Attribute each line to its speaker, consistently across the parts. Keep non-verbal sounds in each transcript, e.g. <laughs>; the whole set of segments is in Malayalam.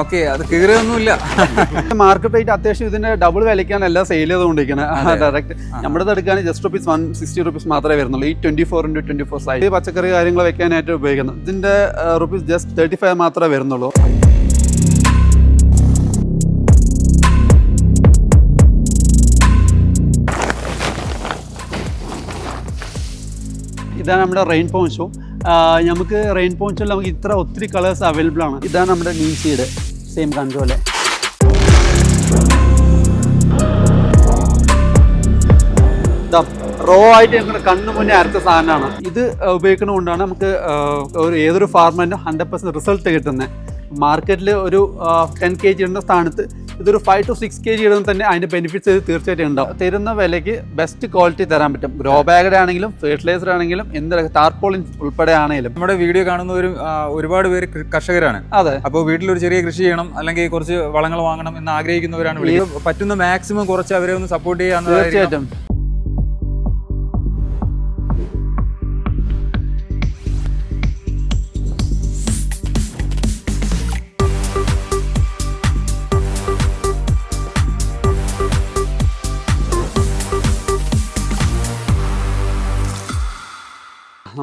Speaker 1: ഓക്കെ അത് കീറിയൊന്നുമില്ല. <laughs>
Speaker 2: മാർക്കറ്റ് റേറ്റ് അത്യാവശ്യം ഇതിന്റെ ഡബിൾ വിലയ്ക്കാണ് എല്ലാം സെയിൽ ചെയ്തുകൊണ്ടിരിക്കുന്നത് ഡയറക്റ്റ് നമ്മുടെ എടുക്കാൻ just rupees one sixty rupees മാത്രമേ വരുന്നുള്ളൂ. ഈ twenty four into twenty four size പച്ചക്കറി കാര്യങ്ങൾ വെക്കാനായിട്ട് ഉപയോഗിക്കുന്നത്. ഇതിന്റെ റുപ്പീസ് ജസ്റ്റ് തേർട്ടി ഫൈവ് മാത്രമേ വരുന്നുള്ളൂ. ഇതാണ് നമ്മുടെ റെയിൻ പോൺ ഷോ നമുക്ക് റെയിൻ പോൺഷോയിൽ നമുക്ക് ഇത്ര ഒത്തിരി കളേഴ്സ് അവൈലബിൾ ആണ്. ഇതാണ് നമ്മുടെ നീം സീഡ് സെയിം കൺട്രോലെ റോ ആയിട്ട് ഞങ്ങളുടെ കണ്ണു മുന്നേ അരച്ച സാധനമാണ്. ഇത് ഉപയോഗിക്കുന്നതുകൊണ്ടാണ് നമുക്ക് ഒരു ഏതൊരു ഫാർമറിനും ഹൺഡ്രഡ് പെർസെന്റ് റിസൾട്ട് കിട്ടുന്നത് മാർക്കറ്റിൽ ഒരു ടെൻ കെ ജി ഇടുന്ന സ്ഥാനത്ത് ഇതൊരു five two six K G ഇടുന്ന തന്നെ അതിന്റെ ബെനിഫിറ്റ്സ് ഇത് തീർച്ചയായിട്ടും ഉണ്ടാവും. തരുന്ന വിലയ്ക്ക് ബെസ്റ്റ് ക്വാളിറ്റി തരാൻ പറ്റും. ഗ്രോ ബാഗഡ് ആണെങ്കിലും ഫെർട്ടിലൈസർ ആണെങ്കിലും എന്ത് താർപോളിൻ ഉൾപ്പെടെ ആണെങ്കിലും
Speaker 1: നമ്മുടെ വീഡിയോ കാണുന്നവരും ഒരു ഒരുപാട് പേര് കർഷകരാണ്.
Speaker 2: അതെ.
Speaker 1: അപ്പോൾ വീട്ടിലൊരു ചെറിയ കൃഷി ചെയ്യണം അല്ലെങ്കിൽ കുറച്ച് വളങ്ങൾ വാങ്ങണം എന്ന് ആഗ്രഹിക്കുന്നവരാണ് പറ്റുന്ന മാക്സിമം കുറച്ച് അവരെ ഒന്ന് സപ്പോർട്ട് ചെയ്യാൻ
Speaker 2: തീർച്ചയായിട്ടും.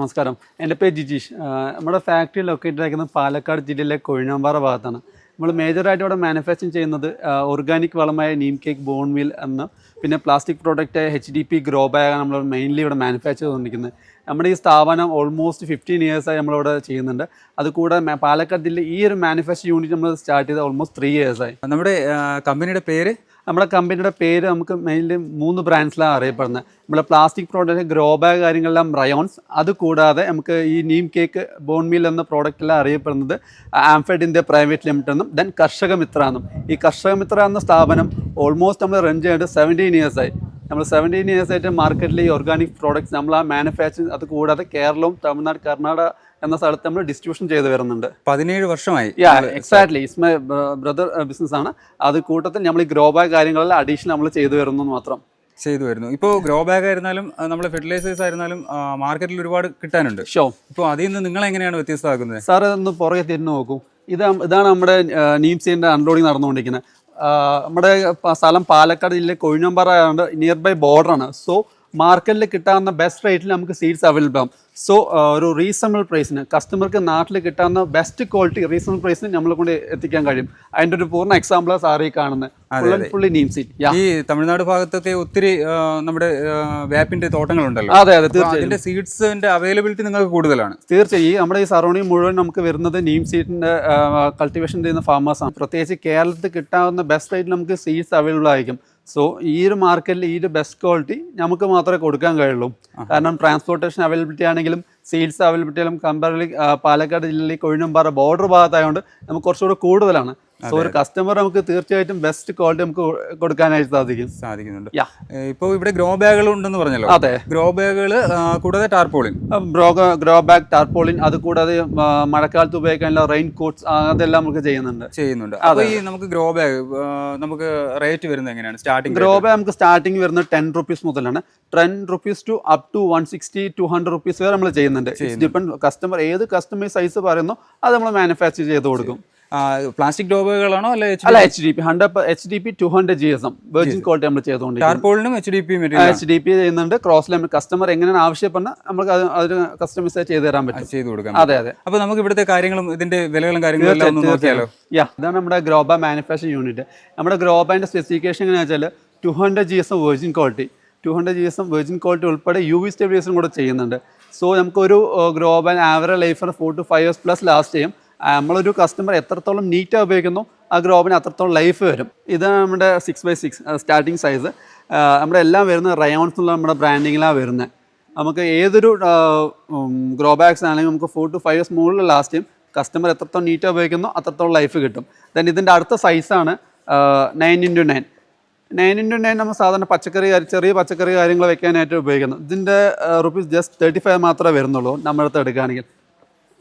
Speaker 2: നമസ്കാരം. എന്റെ പേര് ജിജീഷ്. നമ്മുടെ ഫാക്ടറി ലൊക്കേറ്റഡ് ആയിരിക്കുന്നത് പാലക്കാട് ജില്ലയിലെ കൊഴിഞ്ഞാമ്പാറ ഭാഗത്താണ്. നമ്മൾ മേജറായിട്ട് ഇവിടെ മാനുഫാക്ചറിങ് ചെയ്യുന്നത് ഓർഗാനിക് വളമായ നീം കേക്ക് ബോൺ മീൽ എന്ന പിന്നെ plastic product H D P grow ബാഗാണ് നമ്മൾ മെയിൻലി ഇവിടെ മാനുഫാക്ചർ ചെയ്തുകൊണ്ടിരിക്കുന്നത്. നമ്മുടെ ഈ സ്ഥാപനം ഓൾമോസ്റ്റ് ഫിഫ്റ്റീൻ ഇയേഴ്സായി നമ്മളിവിടെ ചെയ്യുന്നുണ്ട്. അതുകൂടെ പാലക്കാട് ജില്ല ഈ ഒരു മാനുഫാക്ചർ യൂണിറ്റ് നമ്മൾ സ്റ്റാർട്ട് ചെയ്ത ഓൾമോസ്റ്റ് ത്രീ ഇയേഴ്സായി
Speaker 1: നമ്മുടെ കമ്പനിയുടെ പേര്?
Speaker 2: നമ്മുടെ കമ്പനിയുടെ പേര് നമുക്ക് മെയിൻലി മൂന്ന് ബ്രാൻഡ്സിലാണ് അറിയപ്പെടുന്നത്. നമ്മുടെ പ്ലാസ്റ്റിക് പ്രോഡക്റ്റ് ഗ്രോ ബാഗ് കാര്യങ്ങളെല്ലാം റയോൺസ് അത് കൂടാതെ നമുക്ക് ഈ നീം കേക്ക് ബോൺ മീൽ എന്ന പ്രോഡക്റ്റ് എല്ലാം അറിയപ്പെടുന്നത് ആംഫെഡ് ഇന്ത്യ പ്രൈവറ്റ് ലിമിറ്റഡ് എന്നും ദെൻ കർഷക മിത്ര എന്നും. ഈ കർഷക മിത്ര എന്ന സ്ഥാപനം ഓൾമോസ്റ്റ് നമ്മൾ റൺ ചെയ്യേണ്ടത് സെവന്റീൻ ഇയേഴ്സായി നമ്മൾ സെവന്റീൻ ഇയേഴ്സ് ആയിട്ട് മാർക്കറ്റിൽ ഈ ഓർഗാനിക് പ്രോഡക്റ്റ്സ് നമ്മൾ ആ മാനുഫാക്ചറിങ് അത് കൂടാതെ കേരളവും തമിഴ്നാട് കർണാടക എന്ന സ്ഥലത്ത് നമ്മൾ ഡിസ്ട്രിബ്യൂഷൻ ചെയ്ത് വരുന്നുണ്ട്.
Speaker 1: പതിനേഴ് വർഷമായി
Speaker 2: yeah exactly it's my brother business ആണ്. അത് കൂട്ടത്തിൽ നമ്മൾ ഈ ഗ്രോ ബാഗ് കാര്യങ്ങളെല്ലാം അഡീഷണൽ നമ്മൾ ചെയ്തു വരുന്നു മാത്രം.
Speaker 1: ചെയ്തു വരുന്നു. ഇപ്പോൾ ഗ്രോ ബാഗ് ആയിരുന്നാലും നമ്മൾ ഫെർട്ടിലൈസേഴ്സ് ആയിരുന്നാലും മാർക്കറ്റിൽ ഒരുപാട് കിട്ടാനുണ്ട്.
Speaker 2: ഷോ
Speaker 1: ഇപ്പോൾ അതിൽ നിന്ന് നിങ്ങൾ എങ്ങനെയാണ് വ്യത്യസ്തമാക്കുന്നത്?
Speaker 2: സാർ ഒന്ന് പുറകെ തിരിഞ്ഞു നോക്കൂ. ഇത് ഇതാണ് നമ്മുടെ നീംസിന്റെ അൺലോഡിങ് നടന്നുകൊണ്ടിരിക്കുന്നത്. നമ്മുടെ സ്ഥലം പാലക്കാട് ജില്ലയിലെ കൊഴിഞ്ഞമ്പാറ ആയതുകൊണ്ട് നിയർ ബൈ ബോർഡറാണ് സോ മാർക്കറ്റിൽ കിട്ടാവുന്ന ബെസ്റ്റ് റേറ്റിൽ നമുക്ക് സീഡ്സ് അവൈലബിൾ ആവും. സോ ഒരു റീസണബിൾ പ്രൈസിന് കസ്റ്റമർക്ക് നാട്ടിൽ കിട്ടാവുന്ന ബെസ്റ്റ് ക്വാളിറ്റി റീസണബിൾ പ്രൈസിന് നമ്മളെ കൊണ്ട് എത്തിക്കാൻ കഴിയും. അതിന്റെ ഒരു പൂർണ എക്സാമ്പിളാണ് സാറി കാണുന്നത്. ഫുള്ളി നീം സീഡ്
Speaker 1: ഈ തമിഴ്നാട് ഭാഗത്തൊക്കെ ഒത്തിരി നമ്മുടെ വേപ്പിന്റെ തോട്ടങ്ങളുണ്ടല്ലോ.
Speaker 2: അതെ അതെ തീർച്ചയായും.
Speaker 1: സീഡ്സിന്റെ അവൈലബിലിറ്റി നിങ്ങൾക്ക് കൂടുതലാണ്.
Speaker 2: തീർച്ചയായും. ഈ നമ്മുടെ ഈ സറൗണ്ടിങ് മുഴുവൻ നമുക്ക് വരുന്നത് നീം സീഡിന്റെ കൾട്ടിവേഷൻ ചെയ്യുന്ന ഫാമേഴ്സാണ് പ്രത്യേകിച്ച് കേരളത്തിൽ കിട്ടാവുന്ന ബെസ്റ്റ് റേറ്റിൽ നമുക്ക് സീഡ്സ് അവൈലബിൾ ആയിരിക്കും. സോ ഈ ഒരു മാർക്കറ്റിൽ ഈ ഒരു ബെസ്റ്റ് ക്വാളിറ്റി നമുക്ക് മാത്രമേ കൊടുക്കാൻ കഴിയുള്ളൂ. കാരണം ട്രാൻസ്പോർട്ടേഷൻ അവൈലബിലിറ്റി ആണെങ്കിലും സീഡ്സ് അവൈലബിലിറ്റി ആണെങ്കിലും കമ്പാരിലി പാലക്കാട് ജില്ലയിൽ കൊഴിഞ്ഞമ്പാറ ബോർഡർ ഭാഗത്തായതുകൊണ്ട് നമുക്ക് കുറച്ചുകൂടെ കൂടുതലാണ്. സോ ഒരു കസ്റ്റമർ നമുക്ക് തീർച്ചയായിട്ടും ബെസ്റ്റ് ക്വാളിറ്റി നമുക്ക് കൊടുക്കാനായിട്ട് സാധിക്കും.
Speaker 1: സാധിക്കുന്നുണ്ട്. ഇപ്പോൾ ഇവിടെ ഗ്രോ ബാഗുകൾ ഉണ്ടെന്ന് പറഞ്ഞല്ലോ.
Speaker 2: അതെ.
Speaker 1: ഗ്രോ ബാഗുകൾ കൂടാതെ ടാർപോളിൻ
Speaker 2: ഗ്രോ ബാഗ് ടാർപോളിൻ അത് കൂടാതെ മഴക്കാലത്ത് ഉപയോഗിക്കാനുള്ള റെയിൻ കോട്ട്സ് അതെല്ലാം നമുക്ക് ചെയ്യുന്നുണ്ട്.
Speaker 1: ചെയ്യുന്നുണ്ട്. അപ്പോൾ ഈ നമുക്ക് ഗ്രോ ബാഗ് നമുക്ക് റേറ്റ് വരുന്നത് എങ്ങനെയാണ്? സ്റ്റാർട്ടിംഗ്
Speaker 2: ഗ്രോ ബാഗ് നമുക്ക് സ്റ്റാർട്ടിംഗ് വരുന്നത് ടെൻ റുപ്പീസ് മുതലാണ്. Ten rupees to up to one sixty two hundred rupees വരെ നമ്മൾ ചെയ്യുന്നുണ്ട്. ഡിപ്പെൻഡ് കസ്റ്റമർ ഏത് കസ്റ്റമൈസ് സൈസ് പറയുന്നോ അത് നമ്മൾ മാനുഫാക്ചർ ചെയ്ത് കൊടുക്കും.
Speaker 1: പ്ലാസ്റ്റിക് ഡോബുകളാണോ അല്ല എച്ച്
Speaker 2: അല്ല H D P hundred H D P two hundred G S M virgin quality നമ്മൾ ചെയ്തുകൊണ്ടിരിക്കും
Speaker 1: H D P
Speaker 2: H D P ചെയ്യുന്നുണ്ട്. ക്രോസ് ലെമൺ കസ്റ്റമർ എങ്ങനെയാണ് ആവശ്യപ്പെടുന്നത് നമുക്ക് അത് കസ്റ്റമൈസ് ചെയ്ത് തരാൻ പറ്റും.
Speaker 1: ചെയ്ത് കൊടുക്കാം.
Speaker 2: അതെ അതെ.
Speaker 1: അപ്പൊ നമുക്ക് ഇവിടുത്തെ കാര്യങ്ങളും ഇതിന്റെ വിലകളും കാര്യങ്ങളും എല്ലാം ഒന്ന് നോക്കിയാലോ?
Speaker 2: യാ ഇതാണ് നമ്മുടെ ഗ്രോബ മാനുഫാക്ചർ യൂണിറ്റ് നമ്മുടെ ഗ്രോബാന്റെ സ്പെസിഫിക്കേഷൻ എങ്ങനെയാ വെച്ചാൽ two hundred G S M virgin quality two hundred G S M virgin quality ഉൾപ്പെടെ യു വി സ്റ്റെബിലൈസറും കൂടെ ചെയ്യുന്നുണ്ട്. സോ നമുക്കൊരു grow bag average life of four to five years plus last ചെയ്യും. നമ്മളൊരു കസ്റ്റമർ എത്രത്തോളം നീറ്റാണ് ഉപയോഗിക്കുന്നു ആ ഗ്രോബിന് അത്രത്തോളം ലൈഫ് വരും. ഇത് നമ്മുടെ six by six starting size നമ്മുടെ എല്ലാം വരുന്ന റയോൺസ് എന്നുള്ള നമ്മുടെ ബ്രാൻഡിങ്ങിലാണ് വരുന്നത് നമുക്ക് ഏതൊരു ഗ്രോ ബാഗ്സ് ആണെങ്കിലും നമുക്ക് ഫോർ ടു ഫൈവ് ഇയേഴ്സ് മുകളിൽ ലാസ്റ്റ് കസ്റ്റമർ എത്രത്തോളം നീറ്റ് ഉപയോഗിക്കുന്നു അത്രത്തോളം ലൈഫ് കിട്ടും. ദെൻ ഇതിന്റെ അടുത്ത സൈസാണ് nine into nine nine into nine നമ്മൾ സാധാരണ പച്ചക്കറി ചെറിയ പച്ചക്കറി കാര്യങ്ങൾ വെക്കാനായിട്ട് ഉപയോഗിക്കുന്നത് ഇതിന്റെ റുപ്പീസ് ജസ്റ്റ് തേർട്ടി ഫൈവ് മാത്രമേ വരുന്നുള്ളൂ നമ്മുടെ അടുത്ത് എടുക്കുകയാണെങ്കിൽ.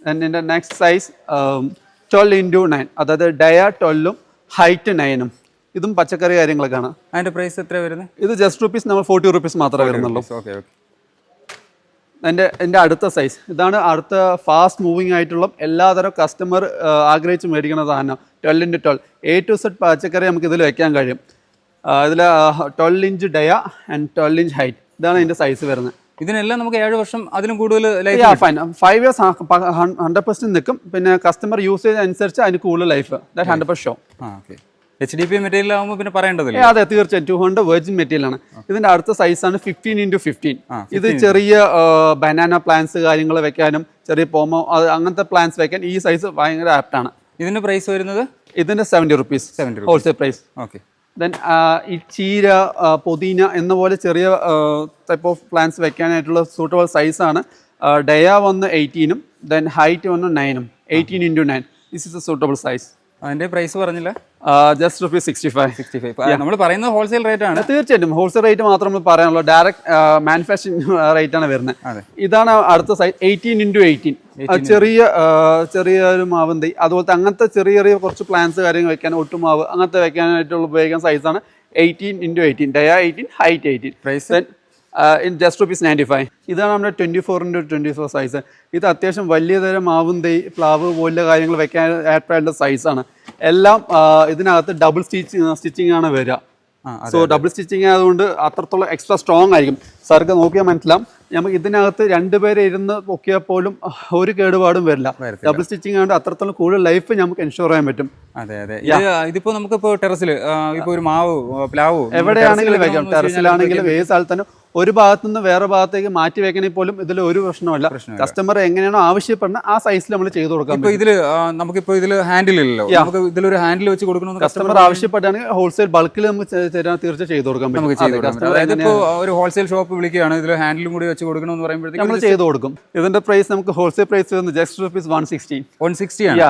Speaker 2: ഇതിന്റെ next size twelve into nine അതായത് ഡയ ട്വൽവും ഹൈറ്റ് നയനും ഇതും പച്ചക്കറി കാര്യങ്ങളൊക്കെയാണ്
Speaker 1: അതിന്റെ പ്രൈസ് എത്ര വരുന്നത്
Speaker 2: ഇത് ജസ്റ്റ് റുപ്പീസ് നമ്മൾ ഫോർട്ടി റുപ്പീസ് മാത്രമേ വരുന്നുള്ളൂ.
Speaker 1: ഓക്കെ ഓക്കെ
Speaker 2: എന്റെ എന്റെ അടുത്ത സൈസ് ഇതാണ് അടുത്ത ഫാസ്റ്റ് മൂവിങ് ആയിട്ടുള്ള എല്ലാതരം കസ്റ്റമർ ആഗ്രഹിച്ച് മേടിക്കുന്ന സാധനം. Twelve into twelve A to Z പച്ചക്കറി നമുക്ക് ഇതിൽ വെക്കാൻ കഴിയും. ഇതിൽ twelve inch dia and twelve inch height ഇതാണ് ഇതിന്റെ സൈസ് വരുന്നത്.
Speaker 1: ഇതിനെല്ലാം നമുക്ക് ഏഴ് വർഷം അതിലും കൂടുതൽ life
Speaker 2: fine five years hundred percent നിൽക്കും. പിന്നെ കസ്റ്റമർ യൂസേജ് അനുസരിച്ച് അതിന് കൂടുതൽ life that hundred per sure
Speaker 1: okay H D P material ആകുമ്പോൾ പിന്നെ പറയേണ്ടതില്ല.
Speaker 2: അതെ തീർച്ചയായും. ടു ഹൺഡ്രഡ് വെർജിൻ മെറ്റീരിയൽ ആണ്. ഇതിന്റെ അടുത്ത സൈസ് ആണ് ഫിഫ്റ്റീൻ ഇന്റു ഫിഫ്റ്റീൻ ഇത് ചെറിയ ബനാന പ്ലാന്റ്സ് കാര്യങ്ങൾ വെക്കാനും ചെറിയ പോമോ അങ്ങനത്തെ പ്ലാന്റ്സ് വെക്കാൻ ഈ സൈസ് ഭയങ്കര ആപ്റ്റ് ആണ്.
Speaker 1: ഇതിന്റെ പ്രൈസ് വരുന്നത്?
Speaker 2: ഇതിന്റെ seventy rupees
Speaker 1: 70
Speaker 2: wholesale price
Speaker 1: okay
Speaker 2: then ഈ ചീര പൊതീന എന്ന പോലെ ചെറിയ ടൈപ്പ് ഓഫ് പ്ലാന്റ്സ് വെക്കാനായിട്ടുള്ള സൂട്ടബിൾ സൈസാണ് ഡയ വന്ന് എയ്റ്റീനും ദെൻ ഹൈറ്റ് വന്ന് നയനും eighteen into nine this is a suitable size
Speaker 1: അതിന്റെ പ്രൈസ് പറഞ്ഞില്ല.
Speaker 2: Just rupees sixty five
Speaker 1: sixty five നമ്മൾ പറയുന്നത് ഹോൾസെയിൽ റേറ്റ് ആണ്.
Speaker 2: തീർച്ചയായിട്ടും. ഹോൾസെയിൽ റേറ്റ് മാത്രം നമ്മൾ പറയാനുള്ളൂ. ഡയറക്റ്റ് മാനുഫാക്ചറിങ് റേറ്റ് ആണ് വരുന്നത്. ഇതാണ് അടുത്ത സൈസ് എയ്റ്റീൻ ഇന്റു എയ്റ്റീൻ ചെറിയ ചെറിയ ഒരു മാവന്തി അതുപോലത്തെ അങ്ങനത്തെ ചെറിയ ചെറിയ കുറച്ച് പ്ലാന്റ്സ് കാര്യങ്ങൾ വെക്കാൻ ഒട്ടുമാവ് അങ്ങനത്തെ വെക്കാനായിട്ടുള്ള ഉപയോഗിക്കാൻ സൈസാണ് eighteen into eighteen dia eighteen height eighteen
Speaker 1: price
Speaker 2: in just rupees ninety five ഇതാണ് നമ്മുടെ twenty four into twenty four size ഇത് അത്യാവശ്യം വലിയ തരം മാവും തൈ പ്ലാവ് പോലുള്ള കാര്യങ്ങൾ വെക്കാൻ ആയിട്ടുള്ള സൈസാണ് എല്ലാം ഇതിനകത്ത് ഡബിൾ സ്റ്റിച്ച് സ്റ്റിച്ചിങ് ആണ് വരിക. സോ ഡബിൾ സ്റ്റിച്ചിങ് ആയതുകൊണ്ട് അത്രത്തോളം എക്സ്ട്രാ സ്ട്രോങ് ആയിരിക്കും. സാർക്ക് നോക്കിയാൽ മനസ്സിലാം നമുക്ക് ഇതിനകത്ത് രണ്ടുപേരെ ഇരുന്ന് പൊക്കിയാൽ പോലും ഒരു കേടുപാടും വരില്ല. ഡബിൾ സ്റ്റിച്ചിങ് ആയതുകൊണ്ട് അത്രത്തോളം കൂടുതൽ ലൈഫ് നമുക്ക് എൻഷുർ ചെയ്യാൻ പറ്റും.
Speaker 1: അതെ അതെ. ഇത് ഇതിപ്പോ നമുക്കിപ്പോ ടെറസിൽ ഇപ്പൊ ഒരു മാവ് പ്ലാവ്
Speaker 2: എവിടെയാണെങ്കിലും വെക്കാം. ടെറസിലാണെങ്കിലും ഏത് സ്ഥലത്ത് തന്നെ ഒരു ഭാഗത്തു നിന്ന് വേറെ ഭാഗത്തേക്ക് മാറ്റി വെക്കണമെങ്കിൽ പോലും ഇതിൽ ഒരു പ്രശ്നമല്ല. കസ്റ്റമർ എങ്ങനെയാണോ ആവശ്യപ്പെടുന്നത് ആ സൈസിൽ നമ്മൾ ചെയ്തു കൊടുക്കാം
Speaker 1: ഇതിൽ ഇതിൽ ആ, നമുക്കിപ്പോ ഇതിൽ ഹാൻഡിൽ ഇല്ലല്ലോ. നമുക്ക് ഇതിലൊരു ഹാൻഡിൽ വെച്ച് കൊടുക്കണം
Speaker 2: കസ്റ്റമർ ആവശ്യപ്പെടുകയാണെങ്കിൽ ഹോൾസെയിൽ ബൾക്കിൽ നമുക്ക് തരാൻ തീർച്ചയായും ചെയ്തു കൊടുക്കാൻ പറ്റും.
Speaker 1: അതായത് ഒരു ഹോൾസെയിൽ ഷോപ്പ് വിളിക്കുകയാണ് ഇതിൽ ഹാൻഡിലും കൂടി വെച്ച് കൊടുക്കണമെന്ന് പറയുമ്പോഴത്തേക്ക്
Speaker 2: നമ്മൾ ചെയ്തു കൊടുക്കും. ഇതിന്റെ പ്രൈസ് നമുക്ക് ഹോൾസെയിൽ പ്രൈസ് വരുന്നത് just rupees one sixty
Speaker 1: one sixty ആണ്.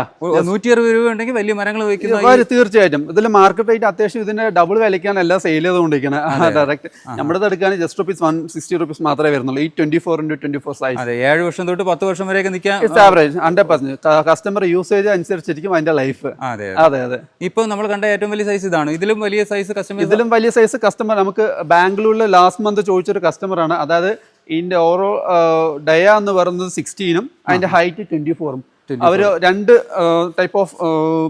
Speaker 1: നൂറ്റി അറുപത് രൂപ ഉണ്ടെങ്കിൽ വലിയ മരങ്ങൾ വയ്ക്കുന്നത്
Speaker 2: തീർച്ചയായിട്ടും. ഇതിൽ മാർക്കറ്റ് റേറ്റ് അത്യാവശ്യം ഇതിന്റെ ഡബിൾ വിലയ്ക്കാണ് എല്ലാം സെയിൽ ചെയ്തുകൊണ്ടിരിക്കുന്നത് ഡയറക്റ്റ് <laughs> നമ്മുടെ എടുക്കാൻ just rupees one sixty rupees മാത്രമേ വരുന്നുള്ളൂ. ഈ twenty four into twenty four size
Speaker 1: അതെ ഏഴ് വർഷം തൊട്ട് പത്ത് വർഷം
Speaker 2: വരെ average hundred percent customer usage അനുസരിച്ചിരിക്കും അതിന്റെ ലൈഫ്
Speaker 1: അതെ
Speaker 2: അതെ. അതെ
Speaker 1: ഇപ്പൊ നമ്മൾ കണ്ട ഏറ്റവും വലിയ സൈസ് ഇതാണ്. ഇതിലും വലിയ സൈസ് കസ്റ്റമർ
Speaker 2: ഇതിലും വലിയ സൈസ് കസ്റ്റമർ നമുക്ക് ബാംഗ്ലൂരിൽ ലാസ്റ്റ് മന്ത് ചോദിച്ചൊരു കസ്റ്റമറാണ് അതായത് ഇതിന്റെ ഓരോ ഡയ എന്ന് പറയുന്നത് സിക്സ്റ്റീനും അതിന്റെ ഹൈറ്റ് ട്വന്റി ഫോറും അവർ രണ്ട് ടൈപ്പ് ഓഫ്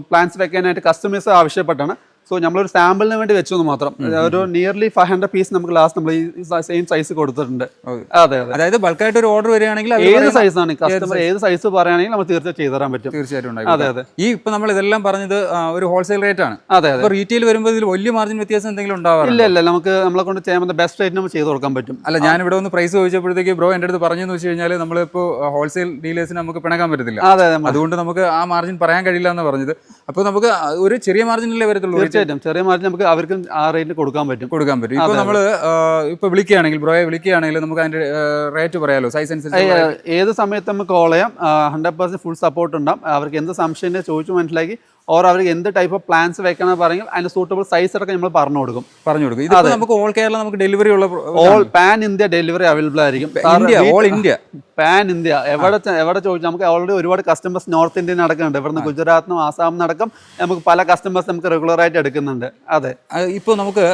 Speaker 2: പ്ലാൻസ് വെക്കാനായിട്ട് കസ്റ്റമേഴ്സ് ആവശ്യപ്പെട്ടാണ്. സോ നമ്മളൊരു സാമ്പിളിന് വേണ്ടി വെച്ചു എന്ന് മാത്രം ഒരു നിയർലി ഫൈവ് ഹൺഡ്രഡ് പീസ് നമുക്ക് ലാസ്റ്റ് നമ്മൾ ഈ സെയിം സൈസ് കൊടുത്തിട്ടുണ്ട്. അതെ അതെ.
Speaker 1: അതായത് ബൾക്കായിട്ട് ഒരു ഓർഡർ വരികയാണെങ്കിൽ
Speaker 2: ഏത്
Speaker 1: സൈസ്
Speaker 2: ആണ്? കസ്റ്റമർ ഏത് സൈസ് പറയുകയാണെങ്കിൽ നമ്മൾ തീർച്ചയായും ചെയ്തു തരാൻ പറ്റും.
Speaker 1: തീർച്ചയായിട്ടും
Speaker 2: അതെ അതെ.
Speaker 1: ഈ ഇപ്പൊ നമ്മൾ ഇതെല്ലാം പറഞ്ഞത് ഒരു ഹോൾസെയിൽ റേറ്റ് ആണ്.
Speaker 2: അതെ അതെ.
Speaker 1: റീറ്റെയിൽ വരുമ്പോൾ ഇതിൽ വലിയ മാർജിൻ വ്യത്യാസം എന്തെങ്കിലും ഉണ്ടാവാറില്ല
Speaker 2: ഇല്ല ഇല്ല. നമുക്ക് നമ്മളെ കൊണ്ട് ചെയ്യാൻ പറ്റുന്ന ബെസ്റ്റ് റേറ്റ് നമ്മൾ ചെയ്ത് കൊടുക്കാൻ പറ്റും.
Speaker 1: അല്ല ഞാൻ ഇവിടെ ഒന്ന് പ്രൈസ് ചോദിച്ചപ്പോഴത്തേക്ക് ബ്രോ എന്റെ അടുത്ത് പറഞ്ഞു വെച്ച് കഴിഞ്ഞാൽ നമ്മളിപ്പോൾ ഹോൾസെയിൽ ഡീലേഴ്സിന് നമുക്ക് പിണക്കാൻ പറ്റത്തില്ല.
Speaker 2: അതെ അതെ.
Speaker 1: അതുകൊണ്ട് നമുക്ക് ആ മാർജിൻ പറയാൻ കഴിയില്ല എന്ന് പറഞ്ഞത്. അപ്പോൾ നമുക്ക് ഒരു ചെറിയ മാർജിനല്ലേ വരത്തുള്ളൂ
Speaker 2: തീർച്ചയായിട്ടും. ചെറിയ മാർജിൻ നമുക്ക് അവർക്ക് ആ റേറ്റിൽ കൊടുക്കാൻ പറ്റും.
Speaker 1: കൊടുക്കാൻ പറ്റും. ഇപ്പോൾ നമ്മൾ ഇപ്പോൾ വിളിക്കുകയാണെങ്കിൽ ബ്രോയെ വിളിക്കുകയാണെങ്കിൽ നമുക്ക് അതിന്റെ റേറ്റ് പറയാലോ? സൈസ് അനുസരിച്ച്
Speaker 2: ഏത് സമയത്ത് നമുക്ക് കോൾ ചെയ്യാം? ഹൺഡ്രഡ് പെർസെന്റ് ഫുൾ സപ്പോർട്ട് ഉണ്ടാവും. അവർക്ക് എന്ത് സംശയം ചോദിച്ചു മനസ്സിലാക്കി ഓർ അവർക്ക് എന്ത് ടൈപ്പ് ഓഫ് പ്ലാൻസ് വെക്കണം പറയും അതിന് സൂട്ടബിൾ സൈസ് അടക്കം നമ്മൾ പറഞ്ഞു കൊടുക്കും.
Speaker 1: പറഞ്ഞു കൊടുക്കും. ഇത് നമുക്ക് ഓൾ കേരള നമുക്ക് ഡെലിവറി ഉള്ള
Speaker 2: all pan India delivery available ആയിരിക്കും.
Speaker 1: ഓൾ ഇന്ത്യ
Speaker 2: പാൻ ഇന്ത്യ എവിടെ എവിടെ ചോദിച്ചാൽ നമുക്ക് ഓൾറെഡി ഒരുപാട് കസ്റ്റമേഴ്സ് നോർത്ത് ഇന്ത്യയിൽ നടക്കുന്നുണ്ട്. ഇവിടുന്ന് ഗുജറാത്തിനും ആസാമിനും നടക്കും. നമുക്ക് പല കസ്റ്റമേഴ്സ് നമുക്ക് റെഗുലർ ആയിട്ട് എടുക്കുന്നുണ്ട്. അതെ.
Speaker 1: ഇപ്പോൾ നമുക്ക്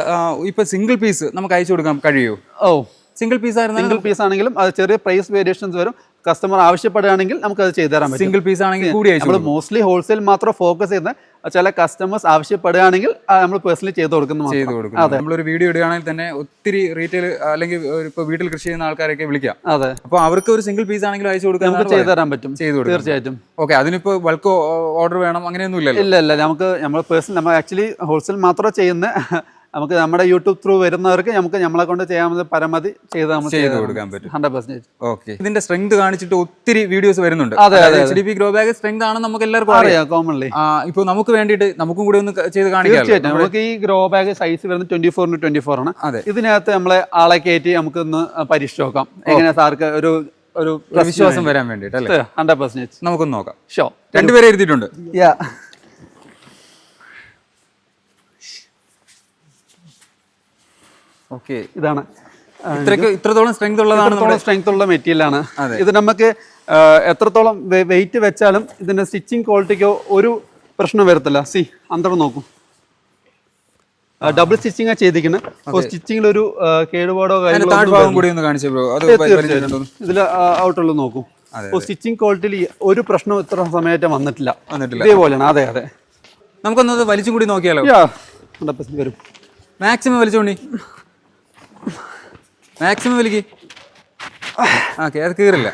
Speaker 1: ഇപ്പോൾ സിംഗിൾ പീസ് നമുക്ക് അയച്ചു കൊടുക്കാൻ കഴിയുമോ
Speaker 2: ഓ.
Speaker 1: സിംഗിൾ പീസ് ആയിരുന്നു
Speaker 2: സിംഗിൾ പീസ് ആണെങ്കിലും അത് ചെറിയ പ്രൈസ് വേരിയേഷൻസ് വരും. കസ്റ്റമർ ആവശ്യപ്പെടുകയാണെങ്കിൽ നമുക്ക് അത് ചെയ്തു തരാൻ പറ്റും.
Speaker 1: സിംഗിൾ പീസ് ആണെങ്കിൽ കൂടി
Speaker 2: നമ്മൾ മോസ്റ്റ്ലി ഹോൾസെയിൽ മാത്രം ഫോക്കസ് ചെയ്യുന്ന ചില കസ്റ്റമേഴ്സ് ആവശ്യപ്പെടുകയാണെങ്കിൽ നമ്മൾ പേഴ്സണലി ചെയ്തു കൊടുക്കുന്ന
Speaker 1: ചെയ്ത് കൊടുക്കും. അതെ. നമ്മളൊരു വീഡിയോ ഇടുകയാണെങ്കിൽ തന്നെ ഒത്തിരി റീറ്റെയിൽ അല്ലെങ്കിൽ ഇപ്പോൾ വീട്ടിൽ കൃഷി ചെയ്യുന്ന ആൾക്കാരൊക്കെ വിളിക്കാം.
Speaker 2: അതെ.
Speaker 1: അപ്പോൾ അവർക്ക് ഒരു സിംഗിൾ പീസ് ആണെങ്കിലും അയച്ചു കൊടുക്കാൻ
Speaker 2: നമുക്ക് ചെയ്തു തരാൻ പറ്റും.
Speaker 1: ചെയ്തു കൊടുക്കും
Speaker 2: തീർച്ചയായിട്ടും.
Speaker 1: ഓക്കെ അതിനിപ്പോൾ ബൾക്ക് ഓർഡർ വേണം അങ്ങനെയൊന്നും ഇല്ലല്ലോ
Speaker 2: ഇല്ല ഇല്ല. നമുക്ക് നമ്മൾ പേഴ്സണൽ നമ്മൾ ആക്ച്വലി ഹോൾസെയിൽ മാത്രമേ ചെയ്യുന്ന നമുക്ക് നമ്മുടെ യൂട്യൂബ് ത്രൂ വരുന്നവർക്ക് നമുക്ക് നമ്മളെ കൊണ്ട് ചെയ്യാവുന്ന പരമാവധി ചെയ്ത് നമ്മൾ
Speaker 1: ചെയ്ത് കൊടുക്കാൻ പറ്റും.
Speaker 2: ഹൺഡ്രഡ് പെർസെന്റേജ്
Speaker 1: ഓക്കെ ഇതിന്റെ സ്ട്രെങ്ത് കാണിച്ചിട്ട് ഒത്തിരി വീഡിയോസ് വരുന്നുണ്ട്.
Speaker 2: അതെ, അതെ,
Speaker 1: H D P grow bag strength ആണ് നമുക്ക് എല്ലാവർക്കും അറിയാം.
Speaker 2: കോമൺലി
Speaker 1: ഇപ്പൊ നമുക്ക് വേണ്ടിട്ട് നമുക്കും കൂടി ഒന്ന് ചെയ്ത് കാണിക്കാം.
Speaker 2: നമുക്ക് ഈ ഗ്രോ ബാഗ് സൈസ് വരുന്നത് ട്വന്റി ഫോറിന് ട്വന്റി ഫോർ ആണ്.
Speaker 1: അതെ.
Speaker 2: ഇതിനകത്ത് നമ്മളെ ആളെ കയറ്റി നമുക്ക് ഒന്ന് പരീക്ഷിച്ച് നോക്കാം. എങ്ങനെയാ സാർക്ക് ഒരു ഒരു
Speaker 1: വിശ്വാസം വരാൻ വേണ്ടിട്ട്
Speaker 2: ഹൺഡ്രഡ് പെർസെന്റേജ്
Speaker 1: നമുക്കൊന്ന് നോക്കാം.
Speaker 2: ഷോ
Speaker 1: രണ്ടുപേരെ എഴുതിയിട്ടുണ്ട്. ഓക്കെ.
Speaker 2: ഇതാണ്.
Speaker 1: ഇത്രത്തോളം സ്ട്രെങ്ത് ഉള്ളതാണ്
Speaker 2: സ്ട്രെങ്ത് ഉള്ള മെറ്റീരിയൽ ആണ്. ഇത് നമുക്ക് എത്രത്തോളം വെയിറ്റ് വെച്ചാലും ഇതിന്റെ സ്റ്റിച്ചിങ് ക്വാളിറ്റിക്കോ ഒരു പ്രശ്നം വരത്തില്ല. സി അന്തരം നോക്കും. ഡബിൾ സ്റ്റിച്ചിങ് ചെയ്തിരിക്കുന്നത് അപ്പോൾ സ്റ്റിച്ചിങ്ങിൽ ഒരു കേടുപാടോ കാര്യങ്ങളോ ഇതിൽ ഔട്ടുള്ള നോക്കും. അപ്പോൾ സ്റ്റിച്ചിങ് ക്വാളിറ്റിയിൽ ഒരു പ്രശ്നം ഇത്ര സമയമായിട്ട് വന്നിട്ടില്ല. ഇതേപോലെയാണ്. അതെ അതെ.
Speaker 1: നമുക്കൊന്നത് വലിച്ചും കൂടി നോക്കിയാലോ?
Speaker 2: യാ ഹൺഡ്രഡ് പെർസെന്റ് വരും.
Speaker 1: മാക്സിമം വലിച്ചോണ്ടി. മാക്സിമം വലിക്ക് ഓക്കെ അത് കീറില്ല.